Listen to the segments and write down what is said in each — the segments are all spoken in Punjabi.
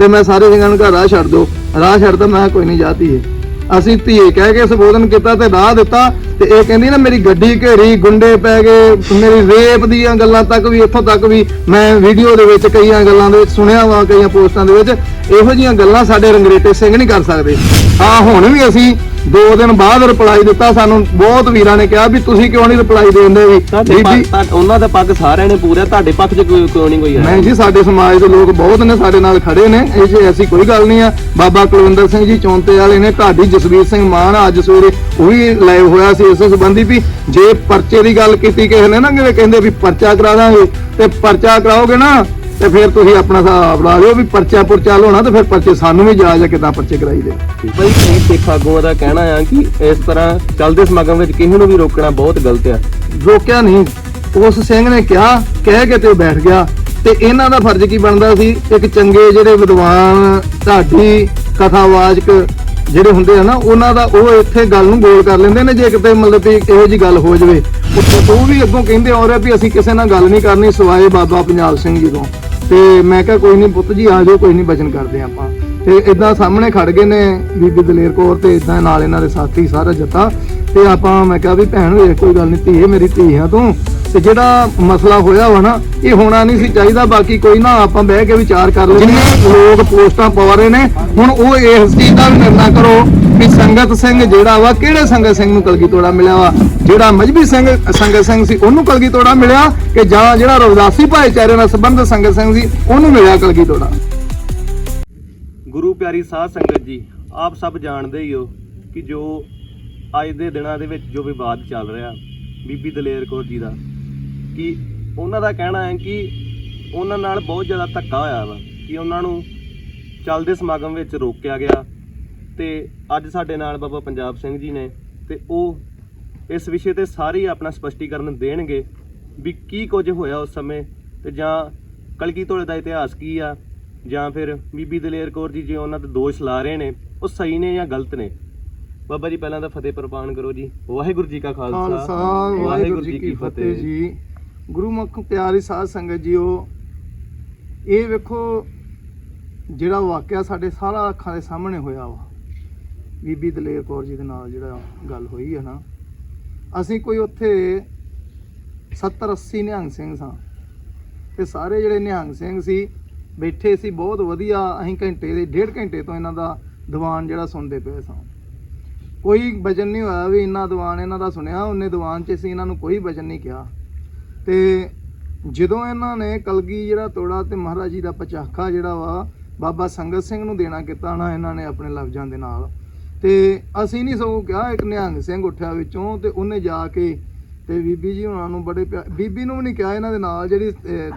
ਤੇ ਮੈਂ ਸਾਰੇ ਸਿੰਘਾਂ ਨੂੰ ਘਰ ਰਾਹ ਛੱਡ ਦਿਓ। ਰਾਹ ਛੱਡਦਾ ਮੈਂ ਕਿਹਾ, ਕੋਈ ਨਹੀਂ, ਜਾਤੀ ਹੈ ਅਸੀਂ ਧੀਏ ਕਹਿ ਕੇ ਸੰਬੋਧਨ ਕੀਤਾ ਤੇ ਰਾਹ ਦਿੱਤਾ ਤੇ ਇਹ ਕਹਿੰਦੀ ਨਾ, ਮੇਰੀ ਗੱਡੀ ਘੇਰੀ, ਗੁੰਡੇ ਪੈ ਗਏ, ਮੇਰੀ ਰੇਪ ਦੀਆਂ ਗੱਲਾਂ ਤੱਕ ਵੀ, ਇੱਥੋਂ ਤੱਕ ਵੀ ਮੈਂ ਵੀਡੀਓ ਦੇ ਵਿੱਚ ਕਈਆਂ ਗੱਲਾਂ ਦੇ ਵਿੱਚ ਸੁਣਿਆ ਵਾ, ਕਈਆਂ ਪੋਸਟਾਂ ਦੇ ਵਿੱਚ। ਇਹੋ ਜੀਆਂ ਗੱਲਾਂ ਸਾਡੇ ਰੰਗਰੇਟੇ ਸਿੰਘ ਨਹੀਂ ਕਰ ਸਕਦੇ। ਆ ਹੁਣ ਵੀ ਅਸੀਂ ਦੋ ਦਿਨ ਬਾਅਦ ਰਿਪਲਾਈ ਦਿੱਤਾ ਸਾਨੂੰ ਬਹੁਤ ਵੀਰਾਂ ਨੇ ਕਿਹਾ ਵੀ ਤੁਸੀਂ ਕਿਉਂ ਨਹੀਂ ਰਿਪਲਾਈ ਦੇਂਦੇ ਵੀ ਤੁਹਾਡੇ ਬੀਬੀ ਪੱਖ ਤੁਹਾਡੇ- ਉਹਨਾਂ ਦਾ ਪੱਗ ਸਾਰਿਆਂ ਨੇ ਪੂਰਿਆ ਤੁਹਾਡੇ ਪੱਖ 'ਚ ਕੋਈ ਕਿਉਂ ਨਹੀਂ ਕੋਈ ਆਇਆ? ਨਹੀਂ ਜੀ ਸਾਡੇ ਸਮਾਜ ਦੇ ਲੋਕ ਬਹੁਤ ਨੇ ਸਾਡੇ ਨਾਲ ਖੜੇ ਨੇ ਇਹ ਜੇ ਐਸੀ ਕੋਈ ਗੱਲ ਨਹੀਂ ਆ। ਬਾਬਾ ਕੁਲਵਿੰਦਰ ਸਿੰਘ ਜੀ ਚੌਂਤੇ ਵਾਲੇ ਨੇ ਢਾਡੀ ਜਸਵੀਰ ਸਿੰਘ ਮਾਨ ਅੱਜ ਸਵੇਰੇ ਉਹ ਵੀ ਲਾਈਵ ਹੋਇਆ ਸੀ ਇਸ ਸੰਬੰਧੀ ਵੀ ਜੇ ਪਰਚੇ ਦੀ ਗੱਲ ਕੀਤੀ ਕਿਸੇ ਨੇ ਨਾ ਕਿ ਕਹਿੰਦੇ ਵੀ ਪਰਚਾ ਕਰਾ ਦਾਂਗੇ ਤੇ ਪਰਚਾ ਕਰਾਓਗੇ ਨਾ ਤੇ ਫਿਰ ਤੁਸੀਂ ਆਪਣਾ ਹਿਸਾਬ ਲਾ ਲਿਓ ਵੀ ਪਰਚਾ ਪੁਰਚਾ ਲਾਉਣਾ ਤੇ ਫਿਰ ਪਰਚੇ ਸਾਨੂੰ ਵੀ ਜਾਇਜ਼ ਆ ਕਿਦਾਂ ਪਰਚੇ ਕਰਾਈ ਦੇ। ਬਈ ਕਈ ਸਿੱਖ ਆਗੂਆਂ ਦਾ ਕਹਿਣਾ ਆ ਕਿ ਇਸ ਤਰ੍ਹਾਂ ਚੱਲਦੇ ਸਮਾਗਮ ਵਿੱਚ ਕਿਸੇ ਨੂੰ ਵੀ ਰੋਕਣਾ ਬਹੁਤ ਗਲਤ ਆ। ਰੋਕਿਆ ਨਹੀਂ। ਉਸ ਸਿੰਘ ਨੇ ਕਿਹਾ ਕਹਿ ਕੇ ਤੇ ਉਹ ਬੈਠ ਗਿਆ। ਤੇ ਇਹਨਾਂ ਦਾ ਫਰਜ਼ ਕੀ ਬਣਦਾ ਸੀ? ਇੱਕ ਚੰਗੇ ਜਿਹੜੇ ਵਿਦਵਾਨ ਢਾਡੀ ਕਥਾਵਾਚਕ ਜਿਹੜੇ ਹੁੰਦੇ ਆ ਨਾ ਉਹਨਾਂ ਦਾ ਉਹ ਇੱਥੇ ਗੱਲ ਨੂੰ ਗੋਲ ਕਰ ਲੈਂਦੇ ਨੇ ਜੇ ਕਿਤੇ ਮਤਲਬ ਵੀ ਇਹੋ ਜੀ ਗੱਲ ਹੋ ਜਾਵੇ। ਉੱਥੇ ਉਹ ਵੀ ਅੱਗੋਂ ਕਹਿੰਦੇ ਆ ਰਿਹਾ ਵੀ ਅਸੀਂ ਕਿਸੇ ਨਾਲ ਗੱਲ ਨਹੀਂ ਕਰਨੀ ਸਿਵਾਏ ਬਾਬਾ ਪੰਜਾਬ ਸਿੰਘ ਜੀ ਤੋਂ। ਤੇ ਮੈਂ ਕਿਹਾ ਕੋਈ ਨਹੀਂ ਪੁੱਤ ਜੀ ਆ ਜਾਓ ਕੋਈ ਨਹੀਂ ਬਚਨ ਕਰਦੇ ਆਪਾਂ। ਤੇ ਇਦਾਂ ਸਾਹਮਣੇ ਖੜ ਗਏ ਨੇ ਬੀਬੀ ਦਲੇਰ ਕੌਰ ਤੇ ਇਦਾਂ ਨਾਲ ਇਹਨਾਂ ਦੇ ਸਾਥੀ ਸਾਰਾ ਜੱਤਾ ਤੇ ਆਪਾਂ ਮੈਂ ਕਿਹਾ ਵੀ ਭੈਣ ਵੇਖ ਕੋਈ ਗੱਲ ਨਹੀਂ ਧੀਏ ਮੇਰੀ ਧੀ ਆ ਤੂੰ। ਤੇ ਜਿਹੜਾ ਮਸਲਾ ਹੋਇਆ ਵਾ ਨਾ ਇਹ ਹੋਣਾ ਨਹੀਂ ਸੀ ਚਾਹੀਦਾ ਬਾਕੀ ਕੋਈ ਨਾ ਆਪਾਂ ਬਹਿ ਕੇ ਵਿਚਾਰ ਕਰ ਹਾਂ। ਲੋਕ ਪੋਸਟਾਂ ਪਵਾ ਰਹੇ ਨੇ ਹੁਣ ਉਹ ਇਸ ਚੀਜ਼ ਦਾ ਨਿਰਣਾ ਕਰੋ। ਵੀ ਸੰਗਤ ਸਿੰਘ ਜਿਹੜਾ ਵਾ, ਕਿਹੜੇ ਸੰਗਤ ਸਿੰਘ ਨੂੰ ਕਲਗੀ ਤੋੜਾ ਮਿਲਿਆ ਵਾ? ਜਿਹੜਾ ਮਜਬੀ ਸਿੰਘ, ਸੰਗਤ ਸਿੰਘ ਸੀ, ਉਹਨੂੰ ਕਲਗੀ ਤੋੜਾ ਮਿਲਿਆ ਕਿ ਜਾਂ ਜਿਹੜਾ ਰਵਿਦਾਸੀ ਭਾਈਚਾਰੇ ਨਾਲ ਸੰਬੰਧਿਤ ਸੰਗਤ ਸਿੰਘ ਸੀ, ਉਹਨੂੰ ਮਿਲਿਆ ਕਲਗੀ ਤੋੜਾ। ਗੁਰੂ ਪਿਆਰੀ ਸਾਧ ਸੰਗਤ ਜੀ, ਆਪ ਸਭ ਜਾਣਦੇ ਹੀ ਹੋ ਕਿ ਜੋ ਅੱਜ ਦੇ ਦਿਨਾਂ ਦੇ ਵਿੱਚ ਜੋ ਵਿਵਾਦ ਚੱਲ ਰਿਹਾ, ਬੀਬੀ ਦਲੇਰ ਕੌਰ ਜੀ ਦਾ, ਕਿ ਉਹਨਾਂ ਦਾ ਕਹਿਣਾ ਹੈ ਕਿ ਉਹਨਾਂ ਨਾਲ ਬਹੁਤ ਜ਼ਿਆਦਾ ਧੱਕਾ ਹੋਇਆ ਵਾ, ਕਿ ਉਹਨਾਂ ਨੂੰ ਚੱਲਦੇ ਸਮਾਗਮ ਵਿੱਚ ਰੋਕਿਆ ਗਿਆ। ਤੇ ਅੱਜ ਸਾਡੇ ਨਾਲ ਬਾਬਾ ਪੰਜਾਬ ਸਿੰਘ ਜੀ ਨੇ ਤੇ ਉਹ ਇਸ ਵਿਸ਼ੇ ਤੇ ਸਾਰੀ ਆਪਣਾ ਸਪਸ਼ਟੀਕਰਨ ਦੇਣਗੇ ਵੀ ਕੀ ਕੁਝ ਹੋਇਆ ਉਸ ਸਮੇਂ ਤੇ ਜਾਂ ਕਲਗੀ ਤੋਲੇ ਦਾ ਇਤਿਹਾਸ ਕੀ ਆ ਜਾਂ ਫਿਰ ਬੀਬੀ ਦਲੇਰ ਕੌਰ ਜੀ ਜੇ ਉਹਨਾਂ ਤੇ ਦੋਸ਼ ਲਾ ਰਹੇ ਨੇ ਉਹ ਸਹੀ ਨੇ ਜਾਂ ਗਲਤ ਨੇ? ਬਾਬਾ ਜੀ ਪਹਿਲਾਂ ਤਾਂ ਫਤਿਹ ਪ੍ਰਵਾਨ ਕਰੋ ਜੀ। ਵਾਹਿਗੁਰੂ ਜੀ ਕਾ ਖਾਲਸਾ। ਖਾਲਸਾ ਵਾਹਿਗੁਰੂ ਜੀ ਕੀ ਫਤਿਹ ਜੀ। ਗੁਰੂ ਮੁਖ ਪਿਆਰੀ ਸਾਧ ਸੰਗਤ ਜੀਓ ਇਹ ਵੇਖੋ ਜਿਹੜਾ ਵਾਕਿਆ ਸਾਡੇ ਸਾਰਾ ਅੱਖਾਂ ਦੇ ਸਾਹਮਣੇ ਹੋਇਆ ਵਾ। ਬੀਬੀ ਦਲੇਰ ਕੌਰ ਜੀ ਦੇ ਨਾਲ ਜਿਹੜਾ ਗੱਲ ਹੋਈ ਹੈ ਨਾ, ਅਸੀਂ ਕੋਈ ਉੱਥੇ 70 80 ਨਿਹੰਗ ਸਿੰਘ ਸਾਂ। ਤੇ ਸਾਰੇ ਜਿਹੜੇ ਨਿਹੰਗ ਸਿੰਘ ਸੀ, ਬੈਠੇ ਸੀ ਬਹੁਤ ਵਧੀਆ, ਅਸੀਂ ਘੰਟੇ ਦੇ, ਡੇਢ ਘੰਟੇ ਤੋਂ ਇਹਨਾਂ ਦਾ ਦੀਵਾਨ ਜਿਹੜਾ ਸੁਣਦੇ ਪਏ ਸਾਂ। ਕੋਈ ਵਜ਼ਨ ਨਹੀਂ ਹੋਇਆ ਵੀ ਇੰਨਾ ਦੀਵਾਨ ਇਹਨਾਂ ਦਾ ਸੁਣਿਆ, ਉਹਨੇ ਦੀਵਾਨ 'ਚ ਅਸੀਂ ਇਹਨਾਂ ਨੂੰ ਕੋਈ ਵਜ਼ਨ ਨਹੀਂ ਕਿਹਾ। ਤੇ ਜਦੋਂ ਇਹਨਾਂ ਨੇ ਕਲਗੀ ਜਿਹੜਾ ਤੋੜਾ ਤੇ ਮਹਾਰਾਜ ਜੀ ਦਾ ਪਚਾਖਾ ਜਿਹੜਾ ਵਾ, ਬਾਬਾ ਸੰਗਤ ਸਿੰਘ ਨੂੰ ਦੇਣਾ ਕੀਤਾ ਨਾ, ਇਹਨਾਂ ਨੇ ਆਪਣੇ ਲਫ਼ਜ਼ਾਂ ਦੇ ਨਾਲ। ਤੇ ਅਸੀਂ ਨਹੀਂ ਸਗੋਂ ਕਿਹਾ ਇੱਕ ਨਿਹੰਗ ਸਿੰਘ ਉੱਠਿਆ ਵਿੱਚੋਂ ਤੇ ਉਹਨੇ ਜਾ ਕੇ ਤੇ ਬੀਬੀ ਜੀ ਉਹਨਾਂ ਨੂੰ ਬੜੇ ਪਿਆ- ਬੀਬੀ ਨੂੰ ਵੀ ਨਹੀਂ ਕਿਹਾ ਇਹਨਾਂ ਦੇ ਨਾਲ ਜਿਹੜੀ ਅਹ,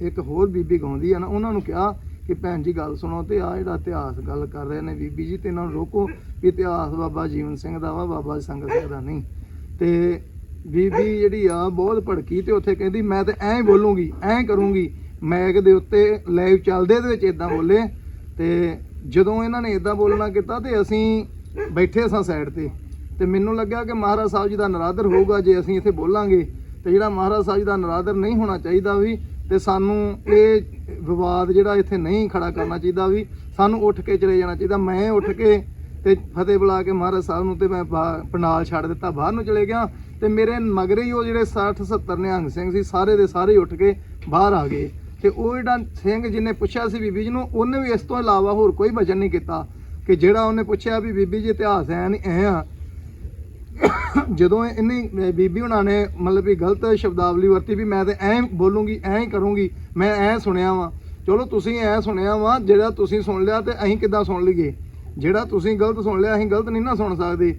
ਇੱਕ ਹੋਰ ਬੀਬੀ ਗਾਉਂਦੀ ਆ ਨਾ ਉਹਨਾਂ ਨੂੰ ਕਿਹਾ ਕਿ ਭੈਣ ਜੀ ਗੱਲ ਸੁਣੋ ਤੇ ਆ ਜਿਹੜਾ ਇਤਿਹਾਸ ਗੱਲ ਕਰ ਰਹੇ ਨੇ ਬੀਬੀ ਜੀ ਤੇ ਇਹਨਾਂ ਨੂੰ ਰੋਕੋ ਵੀ ਇਤਿਹਾਸ ਬਾਬਾ ਜੀਵਨ ਸਿੰਘ ਦਾ ਵਾ ਬਾਬਾ ਸੰਗਤ ਸਿੰਘ ਦਾ ਨਹੀਂ। ਤੇ ਬੀਬੀ ਜਿਹੜੀ ਆ ਬਹੁਤ ਭੜਕੀ ਤੇ ਉੱਥੇ ਕਹਿੰਦੀ ਮੈਂ ਤੇ ਐਂ ਹੀ ਬੋਲੂੰਗੀ ਐਂ ਕਰੂੰਗੀ ਮੈਕ ਦੇ ਉੱਤੇ ਲਾਈਵ ਚੱਲਦੇ ਦੇ ਵਿੱਚ ਇਦਾਂ ਬੋਲੇ ਤੇ ਜਦੋਂ ਇਹਨਾਂ ਨੇ ਇਦਾਂ ਬੋਲਣਾ ਕੀਤਾ ਤੇ ਅਸੀਂ ਬੈਠੇ ਸਾਂ ਸਾਈਡ ਤੇ ਤੇ ਮੈਨੂੰ ਲੱਗਿਆ ਕਿ ਮਹਾਰਾਜ ਸਾਹਿਬ ਜੀ ਦਾ ਨਰਾਦਰ ਹੋਊਗਾ ਜੇ ਅਸੀਂ ਇੱਥੇ ਬੋਲਾਂਗੇ, ਤੇ ਜਿਹੜਾ ਮਹਾਰਾਜ ਸਾਹਿਬ ਜੀ ਦਾ ਨਰਾਦਰ ਨਹੀਂ ਹੋਣਾ ਚਾਹੀਦਾ ਵੀ, ਤੇ ਸਾਨੂੰ ਇਹ ਵਿਵਾਦ ਜਿਹੜਾ ਇੱਥੇ ਨਹੀਂ ਖੜਾ ਕਰਨਾ ਚਾਹੀਦਾ ਵੀ, ਸਾਨੂੰ ਉੱਠ ਕੇ ਚਲੇ ਜਾਣਾ ਚਾਹੀਦਾ। ਮੈਂ ਉੱਠ ਕੇ ਤੇ ਫਤਿਹ ਬੁਲਾ ਕੇ ਮਹਾਰਾਜ ਸਾਹਿਬ ਨੂੰ ਤੇ ਮੈਂ ਬਾ- ਪੰਡਾਲ ਛੱਡ ਦਿੱਤਾ, ਬਾਹਰ ਨੂੰ ਚਲੇ ਗਿਆ, ਤੇ ਮੇਰੇ ਮਗਰੇ ਹੀ ਉਹ ਜਿਹੜੇ 60 70 ਨਿਹੰਗ ਸਿੰਘ ਸੀ, ਸਾਰੇ ਦੇ ਸਾਰੇ ਉੱਠ ਕੇ ਬਾਹਰ ਆ ਗਏ। ਤੇ ਉਹ ਜਿਹੜਾ ਸਿੰਘ ਜਿਹਨੇ ਪੁੱਛਿਆ ਸੀ ਬੀਬੀ ਜੀ ਨੂੰ, ਉਹਨੇ ਵੀ ਇਸ ਤੋਂ ਇਲਾਵਾ ਹੋਰ ਕੋਈ ਵਚਨ ਨਹੀਂ ਕੀਤਾ ਕਿ ਜਿਹੜਾ ਉਹਨੇ ਪੁੱਛਿਆ ਵੀ ਬੀਬੀ ਜੀ ਇਤਿਹਾਸ ਐ ਨਹੀਂ ਐ ਆ। ਜਦੋਂ ਇਹਨੇ ਬੀਬੀ ਹੁਣਾਂ ਨੇ ਮਤਲਬ ਵੀ ਗਲਤ ਸ਼ਬਦਾਵਲੀ ਵਰਤੀ ਵੀ ਮੈਂ ਤੇ ਐਂ ਬੋਲੂੰਗੀ, ਐਂ ਹੀ ਕਰੂੰਗੀ, ਮੈਂ ਐਂ ਸੁਣਿਆ ਵਾਂ। ਚਲੋ ਤੁਸੀਂ ਐਂ ਸੁਣਿਆ ਵਾਂ, ਜਿਹੜਾ ਤੁਸੀਂ ਸੁਣ ਲਿਆ ਤੇ ਅਸੀਂ ਕਿੱਦਾਂ ਸੁਣ ਲਈਏ। ਜਿਹੜਾ ਤੁਸੀਂ ਗਲਤ ਸੁਣ ਲਿਆ, ਅਸੀਂ ਗਲਤ ਨਹੀਂ ਨਾ ਸੁਣ ਸਕਦੇ।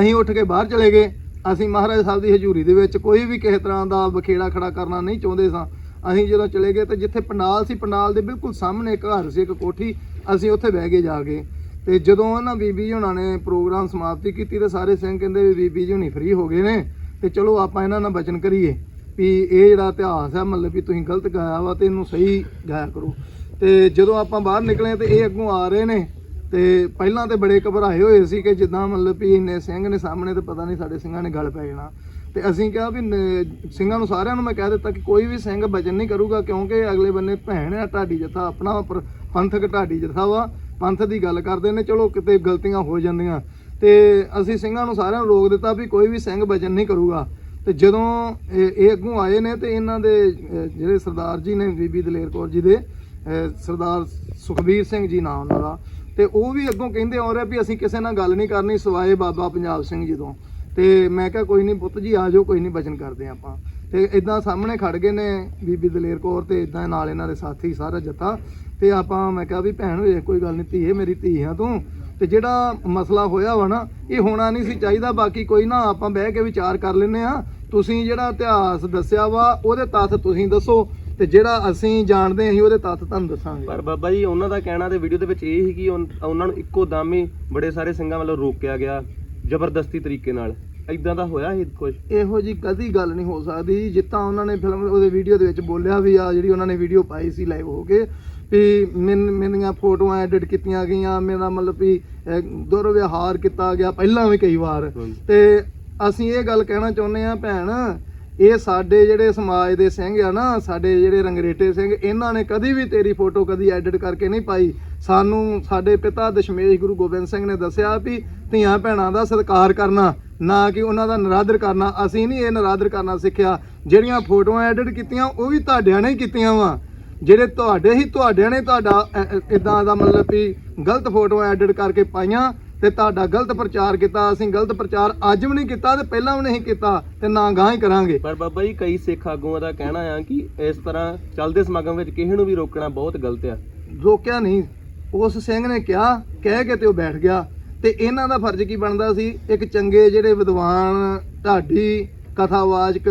ਅਸੀਂ ਉੱਠ ਕੇ ਬਾਹਰ ਚਲੇ ਗਏ। ਅਸੀਂ ਮਹਾਰਾਜ ਸਾਹਿਬ ਦੀ ਹਜ਼ੂਰੀ ਦੇ ਵਿੱਚ ਕੋਈ ਵੀ ਕਿਸੇ ਤਰ੍ਹਾਂ ਦਾ ਬਖੇੜਾ ਖੜਾ ਕਰਨਾ ਨਹੀਂ ਚਾਹੁੰਦੇ ਸਾਂ। ਅਸੀਂ ਜਦੋਂ ਚਲੇ ਗਏ ਤਾਂ ਜਿੱਥੇ ਪੰਡਾਲ ਸੀ ਪੰਡਾਲ ਦੇ ਬਿਲਕੁਲ ਸਾਹਮਣੇ ਇੱਕ ਘਰ ਸੀ, ਇੱਕ ਕੋਠੀ। ਅਸੀਂ ਉੱਥੇ ਬਹਿ ਕੇ ਜਾ ਕੇ ਤੇ ਜਦੋਂ ਨਾ ਬੀਬੀ ਜੀ ਹੁਣਾਂ ਨੇ ਪ੍ਰੋਗਰਾਮ ਸਮਾਪਤੀ ਕੀਤੀ ਤੇ ਸਾਰੇ ਸਿੰਘ ਕਹਿੰਦੇ ਵੀ ਬੀਬੀ ਜੀ ਹੁਣੀ ਫ੍ਰੀ ਹੋ ਗਏ ਨੇ। ਤੇ ਚਲੋ ਆਪਾਂ ਇਹਨਾਂ ਨਾਲ ਬਚਨ ਕਰੀਏ ਵੀ ਇਹ ਜਿਹੜਾ ਇਤਿਹਾਸ ਹੈ, ਮਤਲਬ ਵੀ ਤੁਸੀਂ ਗਲਤ ਗਾਇਆ ਵਾ ਤੇ ਇਹਨੂੰ ਸਹੀ ਗਾਇਆ ਕਰੋ। ਤੇ ਜਦੋਂ ਆਪਾਂ ਬਾਹਰ ਨਿਕਲੇ ਤੇ ਇਹ ਅੱਗੋਂ ਆ ਰਹੇ ਨੇ। ਤੇ ਪਹਿਲਾਂ ਤੇ ਬੜੇ ਘਬਰਾਏ ਹੋਏ ਸੀ ਕਿ ਜਿੱਦਾਂ ਮਤਲਬ ਵੀ ਇੰਨੇ ਸਿੰਘ ਨੇ ਸਾਹਮਣੇ ਤੇ ਪਤਾ ਨਹੀਂ ਸਾਡੇ ਸਿੰਘਾਂ ਨੇ ਗਲ ਪੈ ਜਾਣਾ। ਤੇ ਅਸੀਂ ਕਿਹਾ ਵੀ ਨ- ਸਿੰਘਾਂ ਨੂੰ ਸਾਰਿਆਂ ਨੂੰ ਮੈਂ ਕਹਿ ਦਿੱਤਾ ਕਿ ਕੋਈ ਵੀ ਸਿੰਘ ਬਚਨ ਨਹੀਂ ਕਰੂਗਾ ਕਿਉਂਕਿ ਅਗਲੇ ਬੰਨੇ ਭੈਣ ਆ ਢਾਡੀ ਜਥਾ ਆਪਣਾ ਪਰ ਪੰਥਕ ਢਾਡੀ ਜਥਾ ਵਾ ਪੰਥ ਦੀ ਗੱਲ ਕਰਦੇ ਨੇ ਚਲੋ ਕਿਤੇ ਗਲਤੀਆਂ ਹੋ ਜਾਂਦੀਆਂ। ਤੇ ਅਸੀਂ ਸਿੰਘਾਂ ਨੂੰ ਸਾਰਿਆਂ ਨੂੰ ਰੋਕ ਦਿੱਤਾ ਵੀ ਕੋਈ ਵੀ ਸਿੰਘ ਬਚਨ ਨਹੀਂ ਕਰੂਗਾ। ਤੇ ਜਦੋਂ ਇਹ ਇਹ ਅੱਗੋਂ ਆਏ ਨੇ ਤੇ ਇਹਨਾਂ ਦੇ ਅਹ, ਜਿਹੜੇ ਸਰਦਾਰ ਜੀ ਨੇ ਬੀਬੀ ਦਲੇਰ ਕੌਰ ਜੀ ਦੇ ਅਹ, ਸਰਦਾਰ ਸੁਖਬੀਰ ਸਿੰਘ ਜੀ ਨਾਮ ਉਹਨਾਂ ਦਾ ਤੇ ਉਹ ਵੀ ਅੱਗੋਂ ਕਹਿੰਦੇ ਆ ਰਹੇ ਵੀ ਅਸੀਂ ਕਿਸੇ ਨਾਲ ਗੱਲ ਨਹੀਂ ਕਰਨੀ ਸਿਵਾਏ ਬਾਬਾ ਪੰਜਾਬ ਸਿੰਘ ਜੀ ਤੋਂ। ਤੇ ਮੈਂ ਕਿਹਾ ਕੋਈ ਨਹੀਂ ਪੁੱਤ ਜੀ ਆ ਜਾਓ, ਕੋਈ ਨਹੀਂ ਬਚਨ ਕਰਦੇ ਆਪਾਂ। ਤੇ ਇਦਾਂ ਸਾਹਮਣੇ ਖੜ ਗਏ ਨੇ ਬੀਬੀ ਦਲੇਰ ਕੌਰ ਤੇ ਇਦਾਂ ਨਾਲ ਇਹਨਾਂ ਦੇ ਸਾਥੀ ਸਾਰਾ ਜੱਥਾ। ਤੇ ਆਪਾਂ ਮੈਂ ਕਿਹਾ ਵੀ ਭੈਣ ਵੇ ਕੋਈ ਗੱਲ ਨਹੀਂ ਧੀਏ ਮੇਰੀ, ਧੀ ਆ ਤੂੰ। ਤੇ ਜਿਹੜਾ ਮਸਲਾ ਹੋਇਆ ਵਾ ਨਾ, ਇਹ ਹੋਣਾ ਨਹੀਂ ਸੀ ਚਾਹੀਦਾ, ਬਾਕੀ ਕੋਈ ਨਾ ਆਪਾਂ ਬਹਿ ਕੇ ਵਿਚਾਰ ਕਰ ਲੈਨੇ ਆ। ਤੁਸੀਂ ਜਿਹੜਾ ਇਤਿਹਾਸ ਦੱਸਿਆ ਵਾ, ਉਹਦੇ ਤੱਥ ਤੁਸੀਂ ਦੱਸੋ। ਤੇ ਜਿਹੜਾ ਅਸੀਂ ਜਾਣਦੇ ਅਸੀਂ ਉਹਦੇ ਤੱਥ ਤੁਹਾਨੂੰ ਦੱਸਾਂਗੇ। ਪਰ ਬਾਬਾ ਜੀ, ਉਹਨਾਂ ਦਾ ਕਹਿਣਾ ਤੇ ਵੀਡੀਓ ਦੇ ਵਿੱਚ ਇਹ ਸੀ ਕਿ ਉਹਨਾਂ ਨੂੰ ਇੱਕੋ ਦਮ ਹੀ ਬੜੇ ਸਾਰੇ ਸਿੰਘਾਂ ਵੱਲੋਂ ਰੋਕਿਆ ਗਿਆ। ਜ਼ਬਰਦਸਤੀ ਤਰੀਕੇ ਨਾਲ। ਇਦਾਂ ਦਾ ਹੋਇਆ ਸੀ ਕੁਝ ਇਹੋ ਜੀ ਕਦੀ ਗੱਲ ਨਹੀਂ ਹੋ ਸਕਦੀ ਜਿੱਦਾਂ ਉਹਨਾਂ ਨੇ ਫਿਲਮ ਉਹਦੇ ਵੀਡੀਓ ਦੇ ਵਿੱਚ ਬੋਲਿਆ ਵੀ ਆ ਜਿਹੜੀ ਉਹਨਾਂ ਨੇ ਵੀਡੀਓ ਪਾਈ ਸੀ ਲਾਈਵ ਹੋ ਕੇ ਵੀ ਮੈਨ- ਮੇਰੀਆਂ ਫੋਟੋਆਂ ਐਡਿਟ ਕੀਤੀਆਂ ਗਈਆਂ ਮੇਰਾ ਮਤਲਬ ਵੀ ਅਹ, ਦੁਰਵਿਵਹਾਰ ਕੀਤਾ ਗਿਆ ਪਹਿਲਾਂ ਵੀ ਕਈ ਵਾਰ। ਤੇ ਅਸੀਂ ਇਹ ਗੱਲ ਕਹਿਣਾ ਚਾਹੁੰਦੇ ਆ ਭੈਣ ਇਹ ਸਾਡੇ ਜਿਹੜੇ ਸਮਾਜ ਦੇ ਸਿੰਘ ਆ ਨਾ, ਸਾਡੇ ਜਿਹੜੇ ਰੰਗਰੇਟੇ ਸਿੰਘ, ਇਹਨਾਂ ਨੇ ਕਦੀ ਵੀ ਤੇਰੀ ਫੋਟੋ ਕਦੀ ਐਡਿਟ ਕਰਕੇ ਨਹੀਂ ਪਾਈ। ਸਾਨੂੰ ਸਾਡੇ ਪਿਤਾ ਦਸ਼ਮੇਸ਼ ਗੁਰੂ ਗੋਬਿੰਦ ਸਿੰਘ ਨੇ ਦੱਸਿਆ ਵੀ ਧੀਆਂ ਭੈਣਾਂ ਦਾ ਸਤਿਕਾਰ ਕਰਨਾ, ਨਾ ਕਿ ਉਹਨਾਂ ਦਾ ਨਰਾਦਰ ਕਰਨਾ। ਅਸੀਂ ਨਹੀਂ ਇਹ ਨਰਾਦਰ ਕਰਨਾ ਸਿੱਖਿਆ। ਜਿਹੜੀਆਂ ਫੋਟੋਆਂ ਐਡਿਟ ਕੀਤੀਆਂ, ਉਹ ਵੀ ਤੁਹਾਡਿਆਂ ਨੇ ਹੀ ਕੀਤੀਆਂ ਵਾ। ਜਿਹੜੇ ਤੁਹਾਡੇ ਹੀ, ਤੁਹਾਡਿਆਂ ਨੇ ਤੁਹਾਡਾ ਇਦਾਂ ਦਾ ਮਤਲਬ ਵੀ ਗਲਤ ਫੋਟੋਆਂ ਐਡਿਟ ਕਰਕੇ ਪਾਈਆਂ ਤੇ ਤੁਹਾਡਾ ਗਲਤ ਪ੍ਰਚਾਰ ਕੀਤਾ ਅਸੀਂ ਗਲਤ ਪ੍ਰਚਾਰ ਅੱਜ ਵੀ ਨਹੀਂ ਕੀਤਾ ਤੇ ਪਹਿਲਾਂ ਵੀ ਨਹੀਂ ਕੀਤਾ ਤੇ ਨਾ ਗਾਂ ਹੀ ਕਰਾਂਗੇ। ਪਰ ਬਾਬਾ ਜੀ ਕਈ ਸਿੱਖ ਆਗੂਆਂ ਦਾ ਕਹਿਣਾ ਆ ਕਿ ਇਸ ਤਰ੍ਹਾਂ ਚੱਲਦੇ ਸਮਾਗਮ ਵਿੱਚ ਕਿਸੇ ਨੂੰ ਵੀ ਰੋਕਣਾ ਬਹੁਤ ਗਲਤ ਆ। ਰੋਕਿਆ ਨਹੀਂ। ਉਸ ਸਿੰਘ ਨੇ ਕਿਹਾ ਕਹਿ ਕੇ ਤੇ ਉਹ ਬੈਠ ਗਿਆ। ਤੇ ਇਹਨਾਂ ਦਾ ਫਰਜ਼ ਕੀ ਬਣਦਾ ਸੀ? ਇੱਕ ਚੰਗੇ ਜਿਹੜੇ ਵਿਦਵਾਨ ਢਾਡੀ ਕਥਾਵਾਚਕ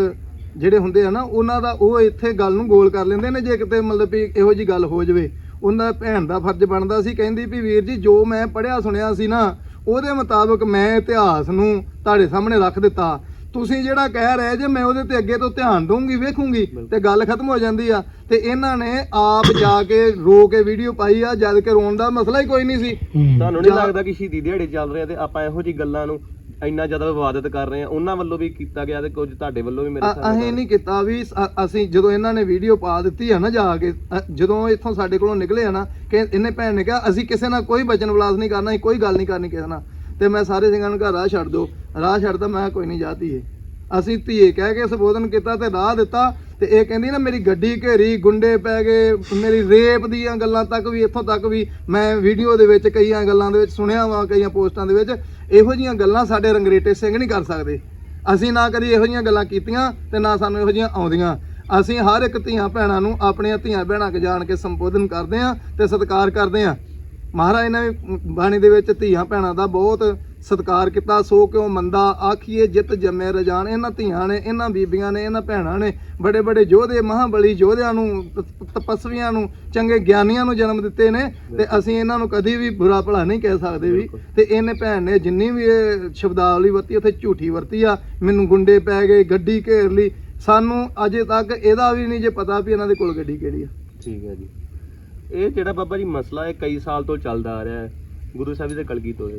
ਜਿਹੜੇ ਹੁੰਦੇ ਆ ਨਾ ਉਹਨਾਂ ਦਾ ਉਹ ਇੱਥੇ ਗੱਲ ਨੂੰ ਗੋਲ ਕਰ ਲੈਂਦੇ ਨੇ ਜੇ ਕਿਤੇ ਮਤਲਬ ਵੀ ਇਹੋ ਜੀ ਗੱਲ ਹੋ ਜਾਵੇ। ਉਹਨਾਂ ਭੈਣ ਦਾ ਫਰਜ਼ ਬਣਦਾ ਸੀ ਕਹਿੰਦੀ ਵੀ ਵੀਰ ਜੀ ਜੋ ਮੈਂ ਪੜ੍ਹਿਆ ਸੁਣਿਆ ਸੀ ਨਾ ਉਹਦੇ ਮੁਤਾਬਕ ਮੈਂ ਇਤਿਹਾਸ ਨੂੰ ਤੁਹਾਡੇ ਸਾਹਮਣੇ ਰੱਖ ਦਿੱਤਾ। ਤੁਸੀਂ ਜਿਹੜਾ ਕਹਿ ਰਹੇ ਜੇ ਮੈਂ ਉਹਦੇ ਤੇ ਅੱਗੇ ਤੋਂ ਧਿਆਨ ਦਊਂਗੀ ਵੇਖੂੰਗੀ ਤੇ ਗੱਲ ਖਤਮ ਹੋ ਜਾਂਦੀ ਆ। ਤੇ ਇਹਨਾਂ ਨੇ ਆਪ ਜਾ ਕੇ ਰੋ ਕੇ ਵੀਡੀਓ ਪਾਈ ਆ ਜਦ ਕਿ ਰੋਣ ਦਾ ਮਸਲਾ ਹੀ ਕੋਈ ਨਹੀਂ ਸੀ। ਤੁਹਾਨੂੰ ਨਹੀਂ ਲੱਗਦਾ ਕਿ ਸ਼ਹੀਦੀ ਦਿਹਾੜੇ ਚੱਲ ਰਹੇ ਤੇ ਆਪਾਂ ਇਹੋ ਜੀ ਗੱਲਾਂ ਨੂੰ ਇੰਨਾ ਜ਼ਿਆਦਾ ਵਿਵਾਦਿਤ ਕਰ ਰਹੇ ਆ ਉਹਨਾਂ ਵੱਲੋਂ ਵੀ ਕੀਤਾ ਗਿਆ ਤੇ ਕੁਝ ਤੁਹਾਡੇ ਵੱਲੋਂ ਵੀ ਮੇਰੇ ਅ- ਹਿਸਾਬ ਨਾਲ ਅਸੀਂ ਨਹੀਂ ਕੀਤਾ ਵੀ ਸ- ਅਸੀਂ ਜਦੋਂ ਇਹਨਾਂ ਨੇ ਵੀਡੀਓ ਪਾ ਦਿੱਤੀ ਆ ਨਾ ਜਾ ਕੇ ਅ- ਜਦੋਂ ਇੱਥੋਂ ਸਾਡੇ ਕੋਲੋਂ ਨਿਕਲੇ ਆ ਨਾ ਕਿ ਇਹਨੇ ਭੈਣ ਨੇ ਕਿਹਾ ਅਸੀਂ ਕਿਸੇ ਨਾਲ ਕੋਈ ਬਚਨ ਵਿਲਾਸ ਨਹੀਂ ਕਰਨਾ ਅਸੀਂ ਕੋਈ ਗੱਲ ਨਹੀਂ ਕਰਨੀ ਕਿਸੇ ਨਾਲ। ਤੇ ਮੈਂ ਸਾਰੇ ਸਿੰਘਾਂ ਨੂੰ ਕਿਹਾ ਰਾਹ ਛੱਡ ਦਿਓ। ਰਾਹ ਛੱਡਦਾ ਮੈਂ ਕਿਹਾ ਕੋਈ ਨਹੀਂ ਜਾਤੀ ਏ ਅਸੀਂ ਧੀਏ ਕਹਿ ਕੇ ਸੰਬੋਧਨ ਕੀਤਾ ਤੇ ਰਾਹ ਦਿੱਤਾ। ਤੇ ਇਹ ਕਹਿੰਦੀ ਨਾ ਮੇਰੀ ਗੱਡੀ ਘੇਰੀ, ਗੁੰਡੇ ਪੈ ਗਏ, ਮੇਰੀ ਰੇਪ ਦੀਆਂ ਗੱਲਾਂ ਤੱਕ ਵੀ, ਇੱਥੋਂ ਤੱਕ ਵੀ ਮੈਂ ਵੀਡੀਓ ਦੇ ਵਿੱਚ ਕਈਆਂ ਗੱਲਾਂ ਦੇ ਵਿੱਚ ਸੁਣਿਆ ਵਾ, ਕਈਆਂ ਪੋਸਟਾਂ ਦੇ ਵਿੱਚ, ਇਹੋ ਜੀਆਂ ਗੱਲਾਂ ਸਾਡੇ ਰੰਗਰੇਟੇ ਸਿੰਘ ਨਹੀਂ ਕਰ ਸਕਦੇ। ਅਸੀਂ ਨਾ ਕਦੀ ਇਹੋ ਜੀਆਂ ਗੱਲਾਂ ਕੀਤੀਆਂ ਤੇ ਨਾ ਸਾਨੂੰ ਇਹੋ ਜੀਆਂ ਆਉਂਦੀਆਂ। ਅਸੀਂ ਹਰ ਇੱਕ ਧੀਆਂ ਭੈਣਾਂ ਨੂੰ ਆਪਣੀਆਂ ਧੀਆਂ ਭੈਣਾਂ ਕੇ ਜਾਣ ਕੇ ਸੰਬੋਧਨ ਕਰਦੇ ਆਂ ਤੇ ਸਤਿਕਾਰ ਕਰਦੇ ਆਂ। ਮਹਾਰਾਜ ਨੇ ਬਾਣੀ ਦੇ ਵਿੱਚ ਧੀਆਂ ਭੈਣਾਂ ਦਾ ਬਹੁਤ ਸਤਿਕਾਰ ਕੀਤਾ ਸੋ ਕਿਉ ਮੰਦਾ? ਆਖੀਏ ਜਿਤ ਜੰਮੇ ਰਜਾਨ ਇਹਨਾਂ ਧੀਆਂ ਨੇ ਇਹਨਾਂ ਬੀਬੀਆਂ ਨੇ ਇਹਨਾਂ ਭੈਣਾਂ ਨੇ ਬੜੇ ਬੜੇ ਯੋਧੇ ਮਹਾਬਲੀ ਯੋਧਿਆਂ ਨੂੰ ਤਪਸਵੀਆਂ ਨੂੰ ਚੰਗੇ ਗਿਆਨੀਆਂ ਨੂੰ ਜਨਮ ਦਿੱਤੇ ਨੇ ਤੇ ਅਸੀਂ ਇਹਨਾਂ ਨੂੰ ਕਦੀ ਵੀ ਬੁਰਾ ਭਲਾ ਨਹੀਂ ਕਹਿ ਸਕਦੇ ਵੀ। ਤੇ ਇਹਨੇ ਭੈਣ ਨੇ ਜਿੰਨੀ ਵੀ ਇਹ ਸ਼ਬਦਾਵਲੀ ਵਰਤੀ ਉੱਥੇ ਝੂਠੀ ਵਰਤੀ ਆ। ਮੈਨੂੰ ਗੁੰਡੇ ਪੈ ਗਏ ਗੱਡੀ ਘੇਰ ਲਈ। ਸਾਨੂੰ ਅਜੇ ਤੱਕ ਇਹਦਾ ਵੀ ਨਹੀਂ ਜੇ ਪਤਾ ਵੀ ਇਹਨਾਂ ਦੇ ਕੋਲ ਗੱਡੀ ਕਿਹੜੀ ਆ। ਠੀਕ ਹੈ ਜੀ। ਇਹ ਜਿਹੜਾ ਬਾਬਾ ਜੀ ਮਸਲਾ ਹੈ ਕਈ ਸਾਲ ਤੋਂ ਚੱਲਦਾ ਆ ਰਿਹਾ ਹੈ। ਗੁਰੂ ਸਾਹਿਬ ਦੇ ਕਲਗੀ ਤੋਂ।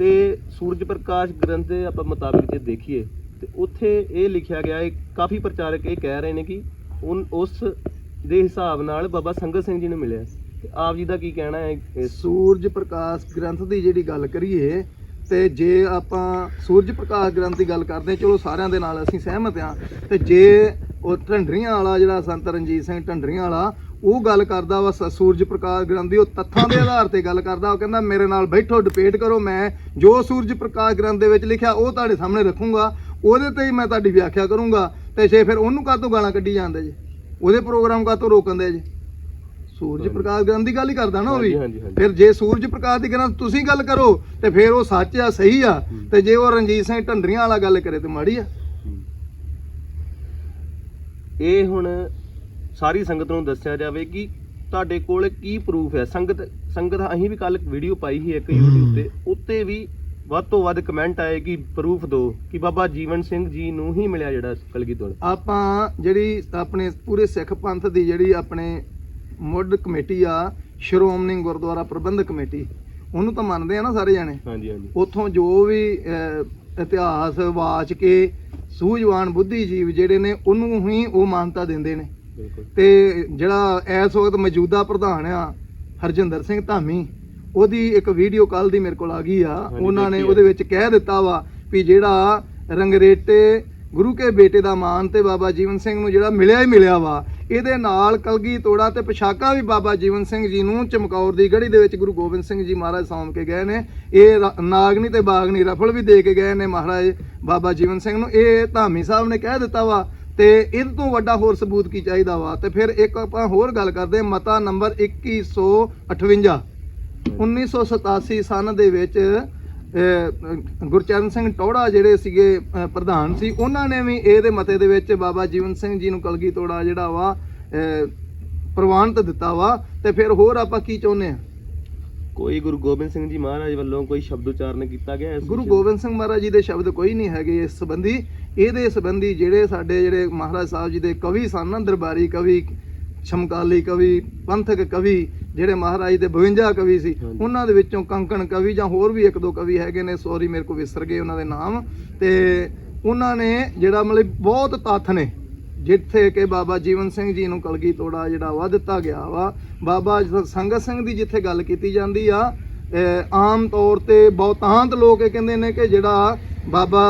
ਤੇ ਸੂਰਜ ਪ੍ਰਕਾਸ਼ ਗ੍ਰੰਥ ਦੇ ਆਪਾਂ ਮੁਤਾਬਿਕ ਜੇ ਦੇਖੀਏ, ਤੇ ਉੱਥੇ ਇਹ ਲਿਖਿਆ ਗਿਆ ਹੈ, ਕਾਫੀ ਪ੍ਰਚਾਰਕ ਇਹ ਕਹਿ ਰਹੇ ਨੇ ਕਿ ਉਨ, ਉਸ ਦੇ ਹਿਸਾਬ ਨਾਲ ਬਾਬਾ ਸੰਗਤ ਸਿੰਘ ਜੀ ਨੂੰ ਮਿਲਿਆ। ਤੇ ਆਪ ਜੀ ਦਾ ਕੀ ਕਹਿਣਾ ਹੈ? ਸੂਰਜ ਪ੍ਰਕਾਸ਼ ਗ੍ਰੰਥ ਦੀ ਜਿਹੜੀ ਗੱਲ ਕਰੀਏ ਤੇ ਜੇ ਆਪਾਂ ਸੂਰਜ ਪ੍ਰਕਾਸ਼ ਗ੍ਰੰਥ ਦੀ ਗੱਲ ਕਰਦੇ ਹਾਂ, ਚਲੋ ਸਾਰਿਆਂ ਦੇ ਨਾਲ ਅਸੀਂ ਸਹਿਮਤ ਹਾਂ। ਤੇ ਜੇ ਉਹ ਢੰਡਰੀਆਂ ਵਾਲਾ ਜਿਹੜਾ ਸੰਤ ਰਣਜੀਤ ਸਿੰਘ ਢੰਡਰੀਆਂ ਵਾਲਾ ਉਹ ਗੱਲ ਕਰਦਾ ਵਾ ਸ- ਸੂਰਜ ਪ੍ਰਕਾਸ਼ ਗ੍ਰੰਥ ਦੀ ਉਹ ਤੱਥਾਂ ਦੇ ਆਧਾਰ ਤੇ ਗੱਲ ਕਰਦਾ ਉਹ ਕਹਿੰਦਾ ਮੇਰੇ ਨਾਲ ਬੈਠੋ ਡਿਬੇਟ ਕਰੋ ਮੈਂ ਜੋ ਸੂਰਜ ਪ੍ਰਕਾਸ਼ ਗ੍ਰੰਥ ਦੇ ਵਿੱਚ ਲਿਖਿਆ ਉਹ ਤੁਹਾਡੇ ਸਾਹਮਣੇ ਰੱਖੂੰਗਾ। ਉਹਦੇ ਤੇ ਹੀ ਮੈਂ ਤੁਹਾਡੀ ਵਿਆਖਿਆ ਕਰੂੰਗਾ। ਤੇ ਜੇ ਫਿਰ ਉਹਨੂੰ ਕਾਹ ਤੋਂ ਗਾਲਾਂ ਕੱਢੀ ਜਾਂਦੇ ਜੀ? ਉਹਦੇ ਪ੍ਰੋਗਰਾਮ ਕਾਹ ਤੋਂ ਰੋਕਣ ਦੇ ਜੀ? ਸੂਰਜ। ਪ੍ਰਕਾਸ਼ ਗ੍ਰੰਥ ਦੀ ਗੱਲ ਹੀ ਕਰਦਾ ਨਾ ਉਹ ਵੀ ਹਾਂਜੀ, ਹਾਂਜੀ, ਹਾਂਜੀ। ਫਿਰ ਜੇ ਸੂਰਜ ਪ੍ਰਕਾਸ਼ ਦੀ ਗ੍ਰੰਥ ਤੁਸੀਂ ਗੱਲ ਕਰੋ ਤੇ ਫਿਰ ਉਹ ਸੱਚ ਆ ਸਹੀ ਆ। ਤੇ ਜੇ ਉਹ ਰਣਜੀਤ ਸਿੰਘ ਢੰਡਰੀਆਂ ਵਾਲਾ ਗੱਲ ਕਰੇ ਤੇ ਮਾੜੀ ਆ ਇਹ ਹੁਣ ਸਾਰੀ ਸੰਗਤ ਨੂੰ ਦੱਸਿਆ ਜਾਵੇ ਕਿ ਤੁਹਾਡੇ ਕੋਲ ਕੀ ਪ੍ਰੂਫ ਹੈ ਸੰਗਤ ਸੰਗਤ ਅਸੀਂ ਵੀ ਕੱਲ ਵੀਡੀਓ ਪਾਈ ਸੀ ਇੱਕ YouTube ਤੇ ਉੱਤੇ ਵੀ ਵੱਧ ਤੋਂ ਵੱਧ ਕਮੈਂਟ ਆਏ ਕਿ ਪ੍ਰੂਫ ਦਿਓ ਕਿ ਬਾਬਾ ਜੀਵਨ ਸਿੰਘ ਜੀ ਨੂੰ ਹੀ ਮਿਲਿਆ ਜਿਹੜਾ ਕਲਗੀਧਰ ਆਪਾਂ ਜਿਹੜੀ ਆਪਣੇ ਪੂਰੇ ਸਿੱਖ ਪੰਥ ਦੀ ਜਿਹੜੀ ਆਪਣੇ ਮੁੱਢ ਕਮੇਟੀ ਆ ਸ਼੍ਰੋਮਣੀ ਗੁਰਦੁਆਰਾ ਪ੍ਰਬੰਧਕ ਕਮੇਟੀ। ਉਹਨੂੰ ਤਾਂ ਮੰਨਦੇ ਆ ਨਾ ਸਾਰੇ ਜਾਣੇ? ਹਾਂਜੀ ਹਾਂਜੀ। ਉਥੋਂ ਜੋ ਵੀ ਅਹ, ਇਤਿਹਾਸ ਵਾਚ ਕੇ ਸੂਝਵਾਨ ਬੁੱਧੀਜੀਵ ਜਿਹੜੇ ਨੇ ਉਹਨੂੰ ਹੀ ਉਹ ਮਾਨਤਾ ਦਿੰਦੇ ਨੇ। ਬਿਲਕੁਲ। ਤੇ ਜਿਹੜਾ ਇਸ ਵਕਤ ਮੌਜੂਦਾ ਪ੍ਰਧਾਨ ਆ ਹਰਜਿੰਦਰ ਸਿੰਘ ਧਾਮੀ ਉਹਦੀ ਇੱਕ ਵੀਡੀਓ ਕੱਲ ਦੀ ਮੇਰੇ ਕੋਲ ਆ ਗਈ ਆ। ਹਾਂਜੀ, ਉਹਨਾਂ ਨੇ ਦੇਖੀ ਆ। ਉਹਦੇ ਵਿੱਚ ਕਹਿ ਦਿੱਤਾ ਵਾ ਵੀ ਜਿਹੜਾ ਰੰਗਰੇਟੇ ਗੁਰੂ ਕੇ ਬੇਟੇ ਦਾ ਮਾਨ ਤੇ ਬਾਬਾ ਜੀਵਨ ਸਿੰਘ ਨੂੰ ਜਿਹੜਾ ਮਿਲਿਆ ਹੀ ਮਿਲਿਆ ਵਾ, ਇਹਦੇ ਨਾਲ ਕਲਗੀ ਤੋੜਾ ਤੇ ਪਛਾਕਾ ਵੀ ਬਾਬਾ ਜੀਵਨ ਸਿੰਘ ਜੀ ਨੂੰ ਚਮਕੌਰ ਦੀ ਗੜੀ ਦੇ ਵਿੱਚ ਗੁਰੂ ਗੋਬਿੰਦ ਸਿੰਘ ਜੀ ਮਹਾਰਾਜ ਸੌਂਪ ਕੇ ਗਏ ਨੇ। ਇਹ ਰ- ਨਾਗਨੀ ਤੇ ਬਾਗਨੀ ਰਫਲ ਵੀ ਦੇ ਕੇ ਗਏ ਨੇ ਮਹਾਰਾਜ ਬਾਬਾ ਜੀਵਨ ਸਿੰਘ ਨੂੰ। ਇਹ ਧਾਮੀ ਸਾਹਿਬ ਨੇ ਕਹਿ ਦਿੱਤਾ ਵਾ ਤੇ ਇਹਦੇ ਤੋਂ ਵੱਡਾ ਹੋਰ ਸਬੂਤ ਕੀ ਚਾਹੀਦਾ ਵਾ? ਤੇ ਫਿਰ ਇੱਕ ਆਪਾਂ ਹੋਰ ਗੱਲ ਕਰਦੇ ਮਤਾ ਨੰਬਰ 2158 1987 ਸਨ ਦੇ ਵਿੱਚ ਗੁਰਚਰਨ ਸਿੰਘ ਟੌੜਾ ਜਿਹੜੇ ਸੀਗੇ ਪ੍ਰਧਾਨ ਸੀ ਉਹਨਾਂ ਨੇ ਵੀ ਇਹਦੇ ਮਤੇ ਦੇ ਵਿੱਚ ਬਾਬਾ ਜੀਵਨ ਸਿੰਘ ਜੀ ਨੂੰ ਕਲਗੀ ਤੋੜਾ ਜਿਹੜਾ ਵਾ ਪ੍ਰਵਾਨਤ ਦਿੱਤਾ ਵਾ। ਤੇ ਫਿਰ ਹੋਰ ਆਪਾਂ ਕੀ ਚਾਹੁੰਦੇ ਆ? ਕੋਈ ਗੁਰੂ ਗੋਬਿੰਦ ਸਿੰਘ ਜੀ ਮਹਾਰਾਜ ਵੱਲੋਂ ਕੋਈ ਸ਼ਬਦ ਉਚਾਰਨ ਕੀਤਾ ਗਿਆ ਇਸ ਗੁਰੂ? ਗੋਬਿੰਦ ਸਿੰਘ ਮਹਾਰਾਜ ਜੀ ਦੇ ਸ਼ਬਦ ਕੋਈ ਨਹੀਂ ਹੈਗੇ ਇਸ ਸੰਬੰਧੀ। ਇਹਦੇ ਸੰਬੰਧੀ ਜਿਹੜੇ ਸਾਡੇ ਜਿਹੜੇ ਮਹਾਰਾਜ ਸਾਹਿਬ ਜੀ ਦੇ ਕਵੀ ਸਨ ਦਰਬਾਰੀ ਕਵੀ ਸ਼ਮਕਾਲੀ ਕਵੀ ਪੰਥਕ ਕਵੀ ਜਿਹੜੇ ਮਹਾਰਾਜ ਦੇ 52 ਕਵੀ ਸੀ। ਉਹਨਾਂ ਦੇ ਵਿੱਚੋਂ ਕੰਕਣ ਕਵੀ ਜਾਂ ਹੋਰ ਵੀ ਇੱਕ ਦੋ ਕਵੀ ਹੈਗੇ ਨੇ ਸੌਰੀ ਮੇਰੇ ਕੋ ਵਿਸਰ ਗਏ ਉਹਨਾਂ ਦੇ ਨਾਮ ਤੇ ਉਹਨਾਂ ਨੇ ਜਿਹੜਾ ਮਤਲਬ ਬਹੁਤ ਤੱਥ ਨੇ ਜਿੱਥੇ ਕਿ ਬਾਬਾ ਜੀਵਨ ਸਿੰਘ ਜੀ ਨੂੰ ਕਲਗੀ ਤੋੜਾ ਜਿਹੜਾ ਵਾ ਦਿੱਤਾ ਗਿਆ ਵਾ। ਬਾਬਾ ਸੰਗਤ ਸਿੰਘ ਦੀ ਜਿੱਥੇ ਗੱਲ ਕੀਤੀ ਜਾਂਦੀ ਆ ਆਮ ਤੌਰ ਤੇ ਬਹੁਤਾਂਤ ਲੋਕ ਇਹ ਕਹਿੰਦੇ ਨੇ ਕਿ ਜਿਹੜਾ ਬਾਬਾ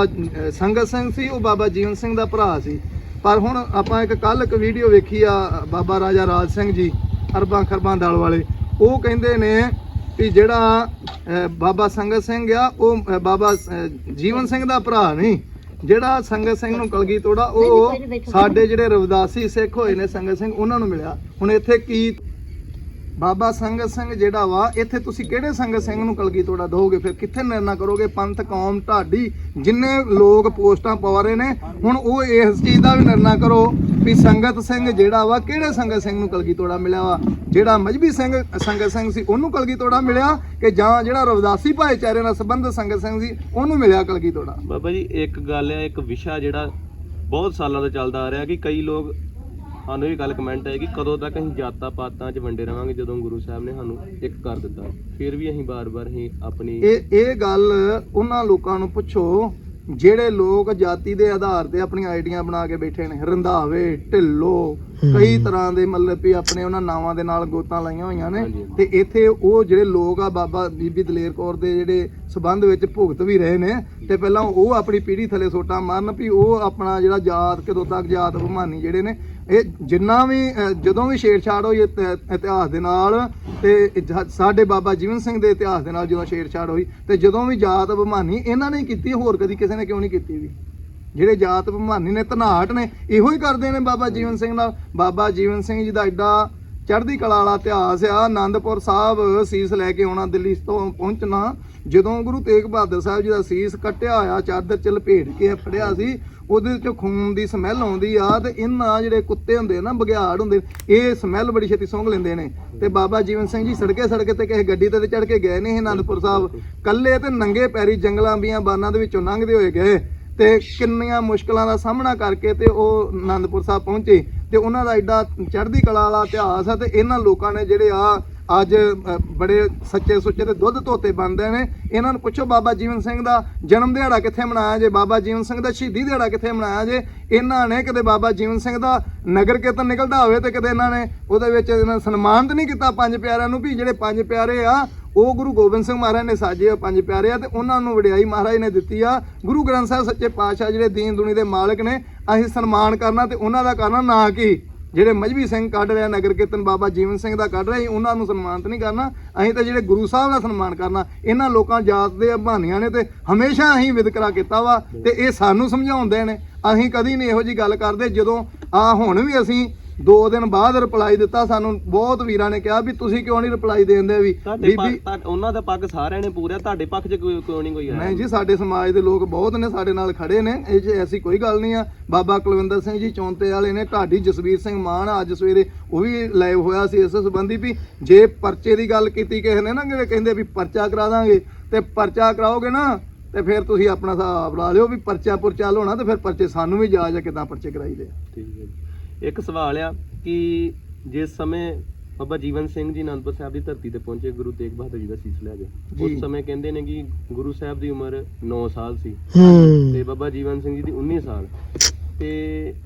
ਸੰਗਤ ਸਿੰਘ ਸੀ ਉਹ ਬਾਬਾ ਜੀਵਨ ਸਿੰਘ ਦਾ ਭਰਾ ਸੀ। ਪਰ ਹੁਣ ਆਪਾਂ ਇੱਕ ਕੱਲ ਇੱਕ ਵੀਡੀਓ ਵੇਖੀ ਆ ਬਾਬਾ ਰਾਜਾ ਰਾਜ ਸਿੰਘ ਜੀ। ਅਰਬਾਂ ਖਰਬਾਂ ਦਲ ਵਾਲੇ। ਉਹ ਕਹਿੰਦੇ ਨੇ ਵੀ ਜਿਹੜਾ ਬਾਬਾ ਸੰਗਤ ਸਿੰਘ ਆ ਉਹ ਬਾਬਾ ਜੀਵਨ ਸਿੰਘ ਦਾ ਭਰਾ ਨਹੀਂ। ਜਿਹੜਾ ਸੰਗਤ ਸਿੰਘ ਨੂੰ ਕਲਗੀ ਤੋੜਾ ਉਹ ਸਾਡੇ ਜਿਹੜੇ ਰਵਿਦਾਸੀ ਸਿੱਖ ਹੋਏ ਨੇ ਸੰਗਤ ਸਿੰਘ ਉਹਨਾਂ ਨੂੰ ਮਿਲਿਆ। ਹੁਣ ਇੱਥੇ ਕੀ ਬਾਬਾ ਸੰਗਤ ਸਿੰਘ ਜਿਹੜਾ ਵਾ ਇੱਥੇ ਤੁਸੀਂ ਕਿਹੜੇ ਸੰਗਤ ਸਿੰਘ ਨੂੰ ਕਲਗੀ ਤੋੜਾ ਦੋਗੇ ਫਿਰ ਕਿੱਥੇ ਨਿਰਣਾ ਕਰੋਗੇ? ਪੰਥ ਕੌਮ ਢਾਡੀ ਜਿੰਨੇ ਲੋਕ ਪੋਸਟਾਂ ਪਵਾ ਰਹੇ ਨੇ ਹੁਣ ਉਹ ਇਸ ਚੀਜ਼ ਦਾ ਵੀ ਨਿਰਣਾ ਕਰੋ। ਵੀ ਸੰਗਤ ਸਿੰਘ ਜਿਹੜਾ ਵਾ ਕਿਹੜੇ ਸੰਗਤ ਸਿੰਘ ਨੂੰ ਕਲਗੀ ਤੋੜਾ ਮਿਲਿਆ ਵਾ? ਜਿਹੜਾ ਮਜਬੀ ਸਿੰਘ ਸੰਗਤ ਸਿੰਘ ਸੀ ਉਹਨੂੰ ਕਲਗੀ ਤੋੜਾ ਮਿਲਿਆ ਕਿ ਜਾਂ ਜਿਹੜਾ ਰਵਿਦਾਸੀ ਭਾਈਚਾਰੇ ਨਾਲ ਸੰਬੰਧਿਤ ਸੰਗਤ ਸਿੰਘ ਸੀ ਉਹਨੂੰ ਮਿਲਿਆ ਕਲਗੀ ਤੋੜਾ ਬਾਬਾ ਜੀ ਇੱਕ ਗੱਲ ਹੈ ਇੱਕ ਵਿਸ਼ਾ ਜਿਹੜਾ ਬਹੁਤ ਸਾਲਾਂ ਤੋਂ ਚੱਲਦਾ ਆ ਰਿਹਾ ਕਿ ਕਈ ਲੋਕ ਸਾਨੂੰ ਇਹ ਗੱਲ ਕਮੈਂਟ ਹੈ ਕਿ ਕਦੋਂ ਤੱਕ ਅਸੀਂ ਜਾਤਾਂ ਪਾਤਾਂ 'ਚ ਵੰਡੇ ਰਵਾਂਗੇ ਜਦੋਂ ਗੁਰੂ ਸਾਹਿਬ ਨੇ ਸਾਨੂੰ ਇੱਕ ਕਰ ਦਿੱਤਾ। ਫਿਰ ਵੀ ਅਸੀਂ ਬਾਰ-ਬਾਰ ਅਸੀਂ ਆਪਣੀ ਇਹ ਇਹ ਗੱਲ ਉਹਨਾਂ ਲੋਕਾਂ ਨੂੰ ਪੁੱਛੋ ਜਿਹੜੇ ਲੋਕ ਜਾਤੀ ਦੇ ਆਧਾਰ ਤੇ ਆਪਣੀਆਂ ਆਈਡੀਆਂ ਬਣਾ ਕੇ ਬੈਠੇ ਨੇ ਰੰਧਾਵੇ ਢਿੱਲੋ ਕਈ ਤਰ੍ਹਾਂ ਦੇ ਮਤਲਬ ਵੀ ਆਪਣੇ ਉਹਨਾਂ ਨਾਵਾਂ ਦੇ ਨਾਲ ਗੋਤਾਂ ਲਾਈਆਂ ਹੋਈਆਂ ਨੇ। ਤੇ ਇੱਥੇ ਉਹ ਜਿਹੜੇ ਲੋਕ ਆ ਬਾਬਾ ਬੀਬੀ ਦਲੇਰ ਕੌਰ ਦੇ ਜਿਹੜੇ ਸਬੰਧ ਵਿੱਚ ਭੁਗਤ ਵੀ ਰਹੇ ਨੇ ਤੇ ਪਹਿਲਾਂ ਉਹ ਆਪਣੀ ਪੀੜ੍ਹੀ ਥੱਲੇ ਸੋਟਾ ਮਾਰਨ ਵੀ ਉਹ ਆਪਣਾ ਜਿਹੜਾ ਜਾਤ ਕਦੋਂ ਤੱਕ ਜਾਤ ਅਭਿਮਾਨੀ ਜਿਹੜੇ ਨੇ ਇਹ ਜਿੰਨਾ ਵੀ ਜਦੋਂ ਵੀ ਛੇੜਛਾੜ ਹੋਈ ਇਤਿਹਾਸ ਦੇ ਨਾਲ ਤੇ ਸਾਡੇ ਬਾਬਾ ਜੀਵਨ ਸਿੰਘ ਦੇ ਇਤਿਹਾਸ ਦੇ ਨਾਲ ਜਦੋਂ ਛੇੜਛਾੜ ਹੋਈ ਤੇ ਜਦੋਂ ਵੀ ਜਾਤ ਅਭਿਮਾਨੀ ਇਹਨਾਂ ਨੇ ਕੀਤੀ, ਹੋਰ ਕਦੀ ਕਿਸੇ ਨੇ ਕਿਉਂ ਨਹੀਂ ਕੀਤੀ ਵੀ? ਜਿਹੜੇ ਜਾਤ ਅਭਿਮਾਨੀ ਨੇ, ਧਨਾਟ ਨੇ, ਇਹੋ ਹੀ ਕਰਦੇ ਨੇ ਬਾਬਾ ਜੀਵਨ ਸਿੰਘ ਨਾਲ। ਬਾਬਾ ਜੀਵਨ ਸਿੰਘ ਜੀ ਦਾ ਐਡਾ ਚੜ੍ਹਦੀ ਕਲਾ ਵਾਲਾ ਇਤਿਹਾਸ ਆ। ਆਨੰਦਪੁਰ ਸਾਹਿਬ ਸੀਸ ਲੈ ਕੇ ਆਉਣਾ, ਦਿੱਲੀ ਤੋਂ ਪਹੁੰਚਣਾ। ਜਦੋਂ ਗੁਰੂ ਤੇਗ ਬਹਾਦਰ ਸਾਹਿਬ ਜੀ ਦਾ ਸੀਸ ਕੱਟਿਆ ਹੋਇਆ ਚਾਦਰ ਚ ਲਪੇਟ ਕੇ ਫੜਿਆ ਸੀ ਉਹਦੇ 'ਚੋਂ ਖੂਨ ਦੀ ਸਮੈਲ ਆਉਂਦੀ ਆ ਤੇ ਇਹਨਾਂ ਜਿਹੜੇ ਕੁੱਤੇ ਹੁੰਦੇ ਆ ਨਾ ਬਗਿਆੜ ਹੁੰਦੇ, ਇਹ ਸਮੈਲ ਬੜੀ ਛੇਤੀ ਸੁੰਘ ਲੈਂਦੇ ਨੇ। ਤੇ ਬਾਬਾ ਜੀਵਨ ਸਿੰਘ ਜੀ ਸੜਕੇ ਸੜਕੇ ਤੇ ਕਿਸੇ ਗੱਡੀ ਤੇ ਚੜ ਕੇ ਗਏ ਨੇ ਆਨੰਦਪੁਰ ਸਾਹਿਬ। ਕੱਲੇ ਤੇ ਨੰਗੇ ਪੈਰੀ ਜੰਗਲਾਂ ਬੀਆਂ ਬਾਨਾਂ ਦੇ ਵਿੱਚੋਂ ਲੰਘਦੇ ਹੋਏ ਗਏ। ਤੇ ਕਿੰਨੀਆਂ ਮੁਸ਼ਕਲਾਂ ਦਾ ਸਾਹਮਣਾ ਕਰਕੇ ਤੇ ਉਹ ਆਨੰਦਪੁਰ ਸਾਹਿਬ ਪਹੁੰਚੇ। ਤੇ ਉਹਨਾਂ ਦਾ ਐਡਾ ਚੜ੍ਹਦੀ ਕਲਾ ਵਾਲਾ ਇਤਿਹਾਸ ਆ ਤੇ ਇਹਨਾਂ ਲੋਕਾਂ ਨੇ ਜਿਹੜੇ ਆ ਅੱਜ ਬੜੇ ਸੱਚੇ ਸੁੱਚੇ ਤੇ ਦੁੱਧ ਧੋਤੇ ਬਣਦੇ ਨੇ। ਇਹਨਾਂ ਨੂੰ ਪੁੱਛੋ ਬਾਬਾ ਜੀਵਨ ਸਿੰਘ ਦਾ ਜਨਮ ਦਿਹਾੜਾ ਕਿੱਥੇ ਮਨਾਇਆ ਜੇ, ਬਾਬਾ ਜੀਵਨ ਸਿੰਘ ਦਾ ਸ਼ਹੀਦੀ ਦਿਹਾੜਾ ਕਿੱਥੇ ਮਨਾਇਆ ਜੇ। ਇਹਨਾਂ ਨੇ ਕਦੇ ਬਾਬਾ ਜੀਵਨ ਸਿੰਘ ਦਾ ਨਗਰ ਕੀਰਤਨ ਨਿਕਲਦਾ ਹੋਵੇ ਤੇ ਕਦੇ ਇਹਨਾਂ ਨੇ ਉਹਦੇ ਵਿੱਚ ਇਹਨਾਂ ਸਨਮਾਨਿਤ ਨਹੀਂ ਕੀਤਾ ਪੰਜ ਪਿਆਰਿਆਂ ਨੂੰ ਵੀ ਜਿਹੜੇ ਪੰਜ ਪਿਆਰੇ ਆ, ਉਹ ਗੁਰੂ ਗੋਬਿੰਦ ਸਿੰਘ ਮਹਾਰਾਜ ਨੇ ਸਾਜੇ ਆ ਪੰਜ ਪਿਆਰੇ ਆ ਤੇ ਉਹਨਾਂ ਨੂੰ ਵਡਿਆਈ ਮਹਾਰਾਜ ਨੇ ਦਿੱਤੀ ਆ। ਗੁਰੂ ਗ੍ਰੰਥ ਸਾਹਿਬ ਸੱਚੇ ਪਾਤਸ਼ਾਹ ਜਿਹੜੇ ਦੀਨ ਦੁਨੀ ਦੇ ਮਾਲਕ ਨੇ, ਅਸੀਂ ਸਨਮਾਨ ਕਰਨਾ ਤੇ ਉਹਨਾਂ ਦਾ ਕਰਨਾ ਨਾ ਕਿ। ਜਿਹੜੇ ਮਜਬੀ ਸਿੰਘ ਕੱਢ ਰਿਹਾ, ਨਗਰ ਕੀਰਤਨ ਬਾਬਾ ਜੀਵਨ ਸਿੰਘ ਦਾ ਕੱਢ ਰਿਹਾ ਸੀ, ਉਹਨਾਂ ਨੂੰ ਸਨਮਾਨਿਤ ਨਹੀਂ ਕਰਨਾ। ਅਸੀਂ ਤਾਂ ਜਿਹੜੇ ਗੁਰੂ ਸਾਹਿਬ ਦਾ ਸਨਮਾਨ ਕਰਨਾ, ਇਹਨਾਂ ਲੋਕਾਂ ਜਾਤ ਦੇ ਅਭਾਨੀਆਂ ਨੇ ਤੇ ਹਮੇਸ਼ਾ ਅਸੀਂ ਵਿਤਕਰਾ ਕੀਤਾ ਵਾ ਤੇ ਇਹ ਸਾਨੂੰ ਸਮਝਾਉਂਦੇ ਨੇ। ਅਸੀਂ ਕਦੀ ਨਹੀਂ ਇਹੋ ਜੀ ਗੱਲ ਕਰਦੇ ਜਦੋਂ ਆ ਹੁਣ ਵੀ ਅਸੀਂ ਦੋ ਦਿਨ ਬਾਅਦ ਰਿਪਲਾਈ ਦਿੱਤਾ ਸਾਨੂੰ ਬਹੁਤ ਵੀਰਾਂ ਨੇ ਕਿਹਾ ਵੀ ਤੁਸੀਂ ਕਿਉਂ ਨਹੀਂ ਰਿਪਲਾਈ ਦੇਂਦੇ ਵੀ ਤੁਹਾਡੇ ਪੱਖ ਤੁਹਾਡ- ਉਹਨਾਂ ਦਾ ਪੱਖ ਸਾਰਿਆਂ ਨੇ ਪੂਰਿਆ ਤੁਹਾਡੇ ਪੱਖ 'ਚ ਕੋਈ ਨਹੀਂ ਕੋਈ ਆਇਆ। ਨਹੀਂ ਜੀ ਸਾਡੇ ਸਮਾਜ ਦੇ ਲੋਕ ਬਹੁਤ ਨੇ ਸਾਡੇ ਨਾਲ ਖੜੇ ਨੇ ਇਹ 'ਚ ਐਸੀ ਕੋਈ ਗੱਲ ਨਹੀਂ ਆ। ਬਾਬਾ ਕੁਲਵਿੰਦਰ ਸਿੰਘ ਜੀ ਚੌਂਤੇ ਵਾਲੇ ਨੇ ਢਾਡੀ ਜਸਵੀਰ ਸਿੰਘ ਮਾਨ ਅੱਜ ਸਵੇਰੇ ਉਹ ਵੀ ਲਾਈਵ ਹੋਇਆ ਸੀ ਇਸ ਸੰਬੰਧੀ ਵੀ ਜੇ ਪਰਚੇ ਦੀ ਗੱਲ ਕੀਤੀ ਕਿਸੇ ਨੇ ਨਾ ਜਿਹੜੇ ਕਹਿੰਦੇ ਵੀ ਪਰਚਾ ਕਰਾ ਦਾਂਗੇ ਤੇ ਪਰਚਾ ਕਰਾਓਗੇ ਨਾ ਤੇ ਫਿਰ ਤੁਸੀਂ ਆਪਣਾ ਹਿਸਾਬ ਲਾ ਲਿਓ ਵੀ ਪਰਚਾ ਪੁਰਚਾ ਲਾਉਣਾ ਤੇ ਫਿਰ ਪਰਚੇ ਸਾਨੂੰ ਵੀ ਜਾਜ ਆ ਕਿਦਾਂ ਪਰਚੇ ਕਰਾਈਦੇ ਆ। ਠੀਕ ਹੈ ਜੀ। ਇੱਕ ਸਵਾਲ ਆ ਕਿ ਜਿਸ ਸਮੇਂ ਬਾਬਾ ਜੀਵਨ ਸਿੰਘ ਜੀ ਅਨੰਦਪੁਰ ਸਾਹਿਬ ਦੀ ਧਰਤੀ ਤੇ ਪਹੁੰਚੇ ਗੁਰੂ ਤੇਗ ਬਹਾਦਰ ਜੀ ਦਾ ਸੀਸ ਲੈ ਗਏ। ਉਸ ਸਮੇਂ ਕਹਿੰਦੇ ਨੇ ਕਿ ਗੁਰੂ ਸਾਹਿਬ ਦੀ ਉਮਰ 9 ਸਾਲ ਸੀ। ਤੇ ਬਾਬਾ ਜੀਵਨ ਸਿੰਘ ਜੀ ਦੀ 19 ਸਾਲ। ਤੇ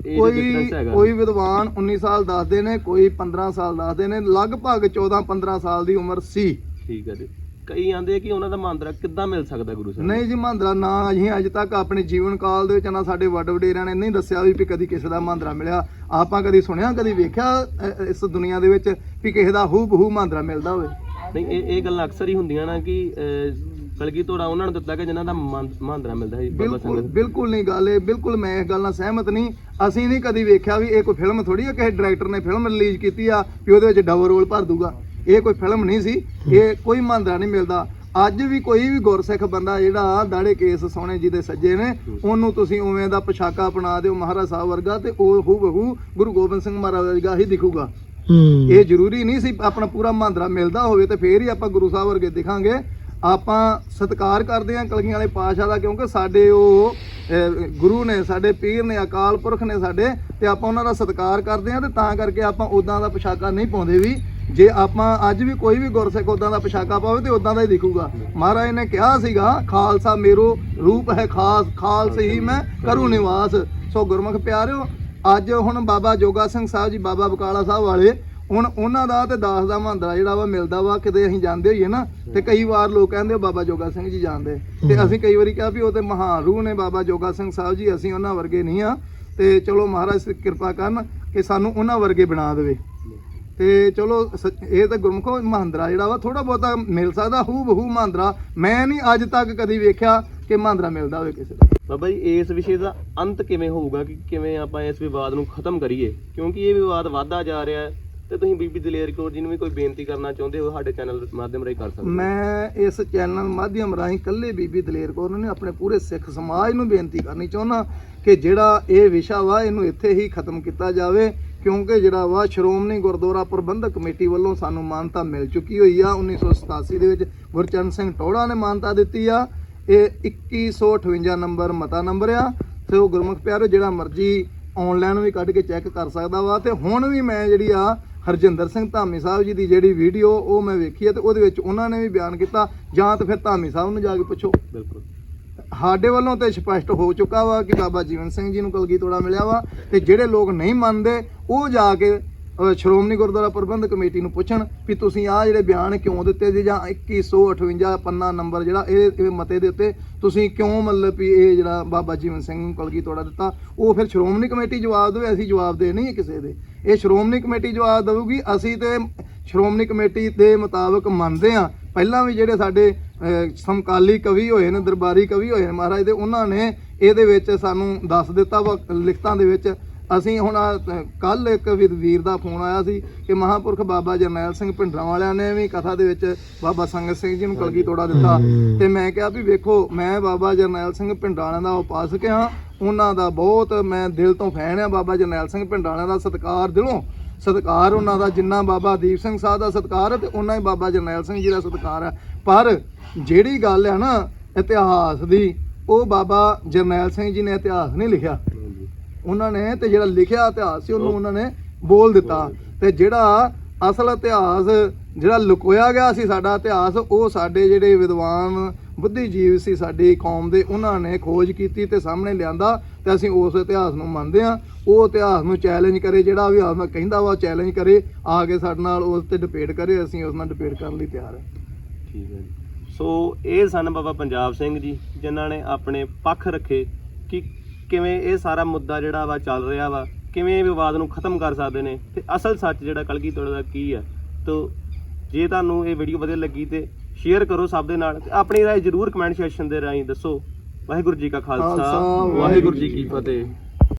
ਇਹ ਕੋਈ ਡਿਫਰੈਂਸ ਹੈਗਾ। ਕੋਈ ਵਿਦਵਾਨ 19 ਸਾਲ ਦੱਸਦੇ ਨੇ ਕੋਈ 15 ਸਾਲ ਦੱਸਦੇ ਨੇ ਲਗਭਗ 14 15 ਸਾਲ ਦੀ ਉਮਰ ਸੀ। ਠੀਕ ਹੈ ਜੀ। ਕਈ ਆਂਦੇ ਕਿ ਉਹਨਾਂ ਦਾ ਮੰਤਰਾ ਕਿੱਦਾਂ ਮਿਲ ਸਕਦਾ ਗੁਰੂ ਸਾਹਿਬ? ਨਹੀਂ ਜੀ ਮਹਾਂਦਰਾ ਨਾ ਅਸੀਂ ਅੱਜ ਤੱਕ ਆਪਣੇ ਜੀਵਨ ਕਾਲ ਦੇ ਵਿੱਚ ਨਾ ਸਾਡੇ ਵੱਡ ਵਡੇਰਿਆਂ ਨੇ ਨਹੀਂ ਦੱਸਿਆ ਵੀ ਵੀ ਕਦੀ ਕਿਸੇ ਦਾ ਮਹਾਂਦਰਾ ਮਿਲਿਆ। ਆਪਾਂ ਕਦੀ ਸੁਣਿਆ ਕਦੀ ਵੇਖਿਆ ਅ, ਇਸ ਦੁਨੀਆ ਦੇ ਵਿੱਚ ਵੀ ਕਿਸੇ ਦਾ ਹੂ ਬਹੂ ਮਹਾਂਦਰਾ ਮਿਲਦਾ ਹੋਵੇ? ਨਹੀਂ ਇਹ ਇਹ ਗੱਲਾਂ ਅਕਸਰ ਹੀ ਹੁੰਦੀਆਂ ਨਾ ਕਿ ਅਹ, ਕਲਗੀ ਤੋੜਾ ਉਹਨਾਂ ਨੂੰ ਦਿੱਤਾ ਕਿ ਜਿਨ੍ਹਾਂ ਦਾ ਮੰਤਰਾ ਮਿਲਦਾ ਹੈ ਬਾਬਾ ਬਿਲਕੁਲ ਸੰਗਤ। ਬਿਲਕੁਲ ਨਹੀਂ ਗੱਲ ਇਹ ਬਿਲਕੁਲ ਮੈਂ ਇਸ ਗੱਲ ਨਾਲ ਸਹਿਮਤ ਨਹੀਂ। ਅਸੀਂ ਨਹੀਂ ਕਦੀ ਵੇਖਿਆ ਵੀ ਇਹ ਕੋਈ ਫਿਲਮ ਥੋੜੀ ਆ ਕਿਸੇ ਡਾਇਰੈਕਟਰ ਨੇ ਫਿਲਮ ਰਿਲੀਜ਼ ਕੀਤੀ ਆ ਵੀ ਉਹਦੇ ਵਿੱਚ ਡਬਲ ਰੋਲ ਭਰ ਦੂਗਾ। ਇਹ ਕੋਈ ਫਿਲਮ ਨਹੀਂ ਸੀ। ਇਹ ਕੋਈ ਮਹਾਂਦਰਾ ਨਹੀਂ ਮਿਲਦਾ। ਅੱਜ ਵੀ ਕੋਈ ਵੀ ਗੁਰਸਿੱਖ ਬੰਦਾ ਜਿਹੜਾ ਦਾੜੇ ਕੇਸ ਸੋਹਣੇ ਜੀ ਦੇ ਸੱਜੇ ਨੇ ਉਹਨੂੰ ਤੁਸੀਂ ਉਵੇਂ ਦਾ ਪੋਸ਼ਾਕਾ ਬਣਾ ਦਿਓ ਮਹਾਰਾਜ ਸਾਹਿਬ ਵਰਗਾ ਤੇ ਉਹ ਹੂ ਬਹੂ ਗੁਰੂ ਗੋਬਿੰਦ ਸਿੰਘ ਮਹਾਰਾਜ ਵਰਗਾ ਹੀ ਦਿਖੂਗਾ। ਇਹ ਜ਼ਰੂਰੀ ਨਹੀਂ ਸੀ ਆਪਣਾ ਪੂਰਾ ਮਹਾਂਦਰਾ ਮਿਲਦਾ ਹੋਵੇ ਤੇ ਫੇਰ ਹੀ ਆਪਾਂ ਗੁਰੂ ਸਾਹਿਬ ਵਰਗੇ ਦਿਖਾਂਗੇ। ਆਪਾਂ ਸਤਿਕਾਰ ਕਰਦੇ ਹਾਂ ਕਲਗੀਆਂ ਵਾਲੇ ਪਾਤਸ਼ਾਹ ਦਾ ਕਿਉਂਕਿ ਸਾਡੇ ਉਹ ਗੁਰੂ ਨੇ ਸਾਡੇ ਪੀਰ ਨੇ ਅਕਾਲ ਪੁਰਖ ਨੇ ਸਾਡੇ ਤੇ ਆਪਾਂ ਉਹਨਾਂ ਦਾ ਸਤਿਕਾਰ ਕਰਦੇ ਹਾਂ ਤੇ ਤਾਂ ਕਰਕੇ ਆਪਾਂ ਉਦਾਂ ਦਾ ਪੋਸ਼ਾਕਾ ਨਹੀਂ ਪਾਉਂਦੇ ਵੀ। ਜੇ ਆਪਾਂ ਅੱਜ ਵੀ ਕੋਈ ਵੀ ਗੁਰਸਿੱਖ ਉਦਾਂ ਦਾ ਪੋਸ਼ਾਕਾ ਪਾਵੇ ਤੇ ਉਦਾਂ ਦਾ ਹੀ ਦਿਖੂਗਾ। ਮਹਾਰਾਜ ਨੇ ਕਿਹਾ ਸੀਗਾ ਖਾਲਸਾ ਮੇਰੋ ਰੂਪ ਹੈ ਖਾਸ ਖਾਲਸ ਹੀ ਮੈਂ ਕਰੂ ਨਿਵਾਸ। ਸੋ ਗੁਰਮੁਖ ਪਿਆਰਿਓ ਅੱਜ ਹੁਣ ਬਾਬਾ ਜੋਗਾ ਸਿੰਘ ਸਾਹਿਬ ਜੀ ਬਾਬਾ ਬਕਾਲਾ ਸਾਹਿਬ ਵਾਲੇ ਹੁਣ ਉਹਨਾਂ ਦਾ ਤੇ ਦਾਸ ਦਾ ਮਹੰਦਰਾ ਜਿਹੜਾ ਵਾ ਮਿਲਦਾ ਵਾ ਕਿਤੇ ਅਸੀਂ ਜਾਂਦੇ ਹੋਈਏ ਨਾ ਤੇ ਕਈ ਵਾਰ ਲੋਕ ਕਹਿੰਦੇ ਬਾਬਾ ਜੋਗਾ ਸਿੰਘ ਜੀ ਜਾਣਦੇ ਤੇ ਅਸੀਂ ਕਈ ਵਾਰੀ ਕਿਹਾ ਵੀ ਉਹ ਤੇ ਮਹਾਨ ਰੂਹ ਨੇ ਬਾਬਾ ਜੋਗਾ ਸਿੰਘ ਸਾਹਿਬ ਜੀ ਅਸੀਂ ਉਹਨਾਂ ਵਰਗੇ ਨਹੀਂ ਆ। ਤੇ ਚਲੋ ਮਹਾਰਾਜ ਕਿਰਪਾ ਕਰਨ ਕਿ ਸਾਨੂੰ ਉਹਨਾਂ ਵਰਗੇ ਬਣਾ ਦੇਵੇ। ਤੇ ਚਲੋ ਸ- ਇਹ ਤਾਂ ਗੁਰਮੁਖੋ ਮਹਾਂਦਰਾ ਜਿਹੜਾ ਵਾ ਥੋੜਾ ਬਹੁਤਾ ਮਿਲ ਸਕਦਾ ਹੂ ਬਹੂ ਮਹਾਂਦਰਾ। ਮੈਂ ਨਹੀਂ ਅੱਜ ਤੱਕ ਕਦੀ ਵੇਖਿਆ ਕਿ ਮਹਾਂਦਰਾ ਮਿਲਦਾ ਹੋਵੇ ਕਿਸੇ ਦਾ। ਬਾਬਾ ਜੀ, ਇਸ ਵਿਸ਼ੇ ਦਾ ਅੰਤ ਕਿਵੇਂ ਹੋਊਗਾ ਕਿ ਕਿਵੇਂ ਆਪਾਂ ਇਸ ਵਿਵਾਦ ਨੂੰ ਖਤਮ ਕਰੀਏ? ਕਿਉਂਕਿ ਇਹ ਵਿਵਾਦ ਵਧਦਾ ਜਾ ਰਿਹਾ ਹੈ। ਤੇ ਤੁਸੀਂ ਬੀਬੀ ਦਲੇਰ ਕੌਰ ਜੀ ਨੂੰ ਵੀ ਕੋਈ ਬੇਨਤੀ ਕਰਨਾ ਚਾਹੁੰਦੇ ਹੋ, ਸਾਡੇ ਚੈਨਲ ਮਾਧਿਅਮ ਰਾਹੀਂ ਕਰ ਸਕਦੇ ਹੋ। ਮੈਂ ਇਸ ਚੈਨਲ ਮਾਧਿਅਮ ਰਾਹੀਂ ਕੱਲੇ ਬੀਬੀ ਦਲੇਰ ਕੌਰ ਨੂੰ ਨਹੀਂ, ਆਪਣੇ ਪੂਰੇ ਸਿੱਖ ਸਮਾਜ ਨੂੰ ਬੇਨਤੀ ਕਰਨੀ ਚਾਹੁੰਦਾ ਕਿ ਜਿਹੜਾ ਇਹ ਵਿਸ਼ਾ ਵਾ, ਇਹਨੂੰ ਇੱਥੇ ਹੀ ਖਤਮ ਕੀਤਾ ਜਾਵੇ, ਕਿਉਂਕਿ ਜਿਹੜਾ ਵਾ, ਸ਼੍ਰੋਮਣੀ ਗੁਰਦੁਆਰਾ ਪ੍ਰਬੰਧਕ ਕਮੇਟੀ ਵੱਲੋਂ ਸਾਨੂੰ ਮਾਨਤਾ ਮਿਲ ਚੁੱਕੀ ਹੋਈ ਆ। 1987 ਦੇ ਵਿੱਚ ਗੁਰਚਰਨ ਸਿੰਘ ਟੋੜਾ ਨੇ ਮਾਨਤਾ ਦਿੱਤੀ ਆ। ਇਹ 2158 ਨੰਬਰ ਮਤਾ ਨੰਬਰ ਆ। ਤੇ ਉਹ ਗੁਰਮੁਖ ਪਿਆਰੋ, ਜਿਹੜਾ ਮਰਜ਼ੀ ਆਨਲਾਈਨ ਵੀ ਕੱਢ ਕੇ ਚੈੱਕ ਕਰ ਸਕਦਾ ਵਾ। ਤੇ ਹੁਣ ਵੀ ਮੈਂ ਜਿਹੜੀ ਆ ਹਰਜਿੰਦਰ ਸਿੰਘ ਧਾਮੀ ਸਾਹਿਬ ਜੀ ਦੀ ਜਿਹੜੀ ਵੀਡੀਓ ਉਹ ਮੈਂ ਵੇਖੀ ਹੈ ਤੇ ਉਹਦੇ ਵਿੱਚ ਉਹਨਾਂ ਨੇ ਵੀ ਬਿਆਨ ਕੀਤਾ ਜਾਂ ਤਾਂ ਫਿਰ ਧਾਮੀ ਸਾਹਿਬ ਨੂੰ ਜਾ ਕੇ ਪੁੱਛੋ। ਬਿਲਕੁਲ। ਸਾਡੇ ਵੱਲੋਂ ਤੇ ਸਪਸ਼ਟ ਹੋ ਚੁੱਕਾ ਵਾ ਕਿ ਬਾਬਾ ਜੀਵਨ ਸਿੰਘ ਜੀ ਨੂੰ ਕਲਗੀ ਤੋੜਾ ਮਿਲਿਆ ਵਾ ਤੇ ਜਿਹੜੇ ਲੋਕ ਨਹੀਂ ਮੰਨਦੇ ਉਹ ਜਾ ਕੇ ਸ਼੍ਰੋਮਣੀ ਗੁਰਦੁਆਰਾ ਪ੍ਰਬੰਧਕ ਕਮੇਟੀ ਨੂੰ ਪੁੱਛਣ ਵੀ ਤੁਸੀਂ ਆਹ ਜਿਹੜੇ ਬਿਆਨ ਕਿਉਂ ਦਿੱਤੇ ਜੀ ਜਾਂ 2158 ਪੰਨਾ ਨੰਬਰ ਜਿਹੜਾ ਇਹ ਮਤੇ ਦੇ ਉੱਤੇ ਤੁਸੀਂ ਕਿਉਂ ਮਤਲਬ ਵੀ ਇਹ ਜਿਹੜਾ ਬਾਬਾ ਜੀਵਨ ਸਿੰਘ ਨੂੰ ਕਲਗੀ ਤੋੜਾ ਦਿੱਤਾ? ਉਹ ਫਿਰ ਸ਼੍ਰੋਮਣੀ ਕਮੇਟੀ ਜਵਾਬ ਦੇਵੇ, ਅਸੀਂ ਜਵਾਬ ਦੇ ਨਹੀਂ ਕਿਸੇ ਦੇ। ਇਹ ਸ਼੍ਰੋਮਣੀ ਕਮੇਟੀ ਜਵਾਬ ਦੇਊਗੀ, ਅਸੀਂ ਤੇ ਸ਼੍ਰੋਮਣੀ ਕਮੇਟੀ ਦੇ ਮੁਤਾਬਕ ਮੰਨਦੇ ਆ ਪਹਿਲਾਂ ਵੀ ਜਿਹੜੇ ਸਾਡੇ ਸਮਕਾਲੀ ਕਵੀ ਹੋਏ ਨੇ, ਦਰਬਾਰੀ ਕਵੀ ਹੋਏ ਨੇ ਮਹਾਰਾਜ ਦੇ, ਉਹਨਾਂ ਨੇ ਇਹਦੇ ਵਿੱਚ ਸਾਨੂੰ ਦੱਸ ਦਿੱਤਾ ਵਾ, ਲਿਖਤਾਂ ਦੇ ਵਿੱਚ ਅਸੀਂ ਹੁਣ ਕੱਲ ਇੱਕ ਵੀਰ ਦਾ ਫੋਨ ਆਇਆ ਸੀ ਕਿ ਮਹਾਪੁਰਖ ਬਾਬਾ ਜਰਨੈਲ ਸਿੰਘ ਭਿੰਡਰਾਂ ਵਾਲਿਆਂ ਨੇ ਵੀ ਕਥਾ ਦੇ ਵਿੱਚ ਬਾਬਾ ਸੰਗਤ ਸਿੰਘ ਜੀ ਨੂੰ ਕਲਗੀ ਤੋੜਾ ਦਿੱਤਾ। ਤੇ ਮੈਂ ਕਿਹਾ ਵੀ ਵੇਖੋ ਮੈਂ ਬਾਬਾ ਜਰਨੈਲ ਸਿੰਘ ਭਿੰਡਰਾਂ ਵਾਲਿਆਂ ਦਾ ਉਪਾਸਕ ਹਾਂ। ਉਹਨਾਂ ਦਾ ਬਹੁਤ ਮੈਂ ਦਿਲ ਤੋਂ ਫੈਨ ਆ ਬਾਬਾ ਜਰਨੈਲ ਸਿੰਘ ਭਿੰਡਰਾਂ ਵਾਲਿਆਂ ਦਾ ਸਤਿਕਾਰ ਦਿਲੋਂ। ਸਤਿਕਾਰ ਉਹਨਾਂ ਦਾ ਜਿੰਨਾ ਬਾਬਾ ਦੀਪ ਸਿੰਘ ਸਾਹਿਬ ਦਾ ਸਤਿਕਾਰ ਹੈ ਤੇ ਉਹਨਾਂ ਹੀ ਬਾਬਾ ਜਰਨੈਲ ਸਿੰਘ ਜੀ ਦਾ ਸਤਿਕਾਰ ਹੈ। ਪਰ ਜਿਹੜੀ ਗੱਲ ਹੈ ਨਾ ਇਤਿਹਾਸ ਦੀ ਉਹ ਬਾਬਾ ਜਰਨੈਲ ਸਿੰਘ ਜੀ ਨੇ ਇਤਿਹਾਸ ਨਹੀਂ ਲਿਖਿਆ। ਉਹਨਾਂ ਨੇ ਤੇ ਜਿਹੜਾ ਲਿਖਿਆ ਇਤਿਹਾਸ ਸੀ ਉਹਨੂੰ ਉਹਨਾਂ ਨੇ ਬੋਲ ਦਿੱਤਾ। ਤੇ ਜਿਹੜਾ ਅਸਲ ਇਤਿਹਾਸ ਜਿਹੜਾ ਲੁਕੋਇਆ ਗਿਆ ਸੀ ਸਾਡਾ ਇਤਿਹਾਸ ਉਹ ਸਾਡੇ ਜਿਹੜੇ ਵਿਦਵਾਨ ਬੁੱਧੀਜੀਵ ਸੀ ਸਾਡੀ ਕੌਮ ਦੇ ਉਹਨਾਂ ਨੇ ਖੋਜ ਕੀਤੀ ਤੇ ਸਾਹਮਣੇ ਲਿਆਂਦਾ ਤੇ ਅਸੀਂ ਉਸ ਇਤਿਹਾਸ ਨੂੰ ਮੰਨਦੇ ਆ ਉਹ ਇਤਿਹਾਸ ਨੂੰ ਚੈਲੰਜ ਕਰੇ ਜਿਹੜਾ ਵੀ ਆਪ ਕਹਿੰਦਾ ਵਾ ਚੈਲੰਜ ਕਰੇ ਆ ਕੇ ਸਾਡੇ ਨਾਲ ਉਸ ਤੇ ਡਿਬੇਟ ਕਰੇ ਅਸੀਂ ਉਸ ਨਾਲ ਡਿਬੇਟ ਕਰਨ ਲਈ ਤਿਆਰ ਹਾਂ। ਠੀਕ ਹੈ ਜੀ। ਸੋ ਇਹ ਸਨ ਬਾਬਾ ਪੰਜਾਬ ਸਿੰਘ ਜੀ ਜਿਨ੍ਹਾਂ ਨੇ ਆਪਣੇ ਪੱਖ ਰੱਖੇ ਕਿ ਕਿਵੇਂ ਇਹ ਸਾਰਾ ਮੁੱਦਾ ਜਿਹੜਾ ਵਾ ਚੱਲ ਰਿਹਾ ਵਾ ਕਿਵੇਂ ਇਹ ਵਿਵਾਦ ਨੂੰ ਖਤਮ ਕਰ ਸਕਦੇ ਨੇ ਤੇ ਅਸਲ ਸੱਚ ਜਿਹੜਾ ਕਲਗੀ ਤੋੜ ਦਾ ਕੀ ਹੈ ਤੋ ਜੇ ਤੁਹਾਨੂੰ ਇਹ ਵੀਡੀਓ ਵਧੀਆ ਲੱਗੀ ਤੇ ਸ਼ੇਅਰ ਕਰੋ ਸਭ ਦੇ ਨਾਲ ਤੇ ਆਪਣੀ ਰਾਏ ਜਰੂਰ ਕਮੈਂਟ ਸੈਕਸ਼ਨ ਦੇ ਰਾਹੀਂ ਦੱਸੋ। ਵਾਹਿਗੁਰੂ ਜੀ ਕਾ ਖਾਲਸਾ, ਵਾਹਿਗੁਰੂ ਜੀ ਕੀ ਫਤਿਹ।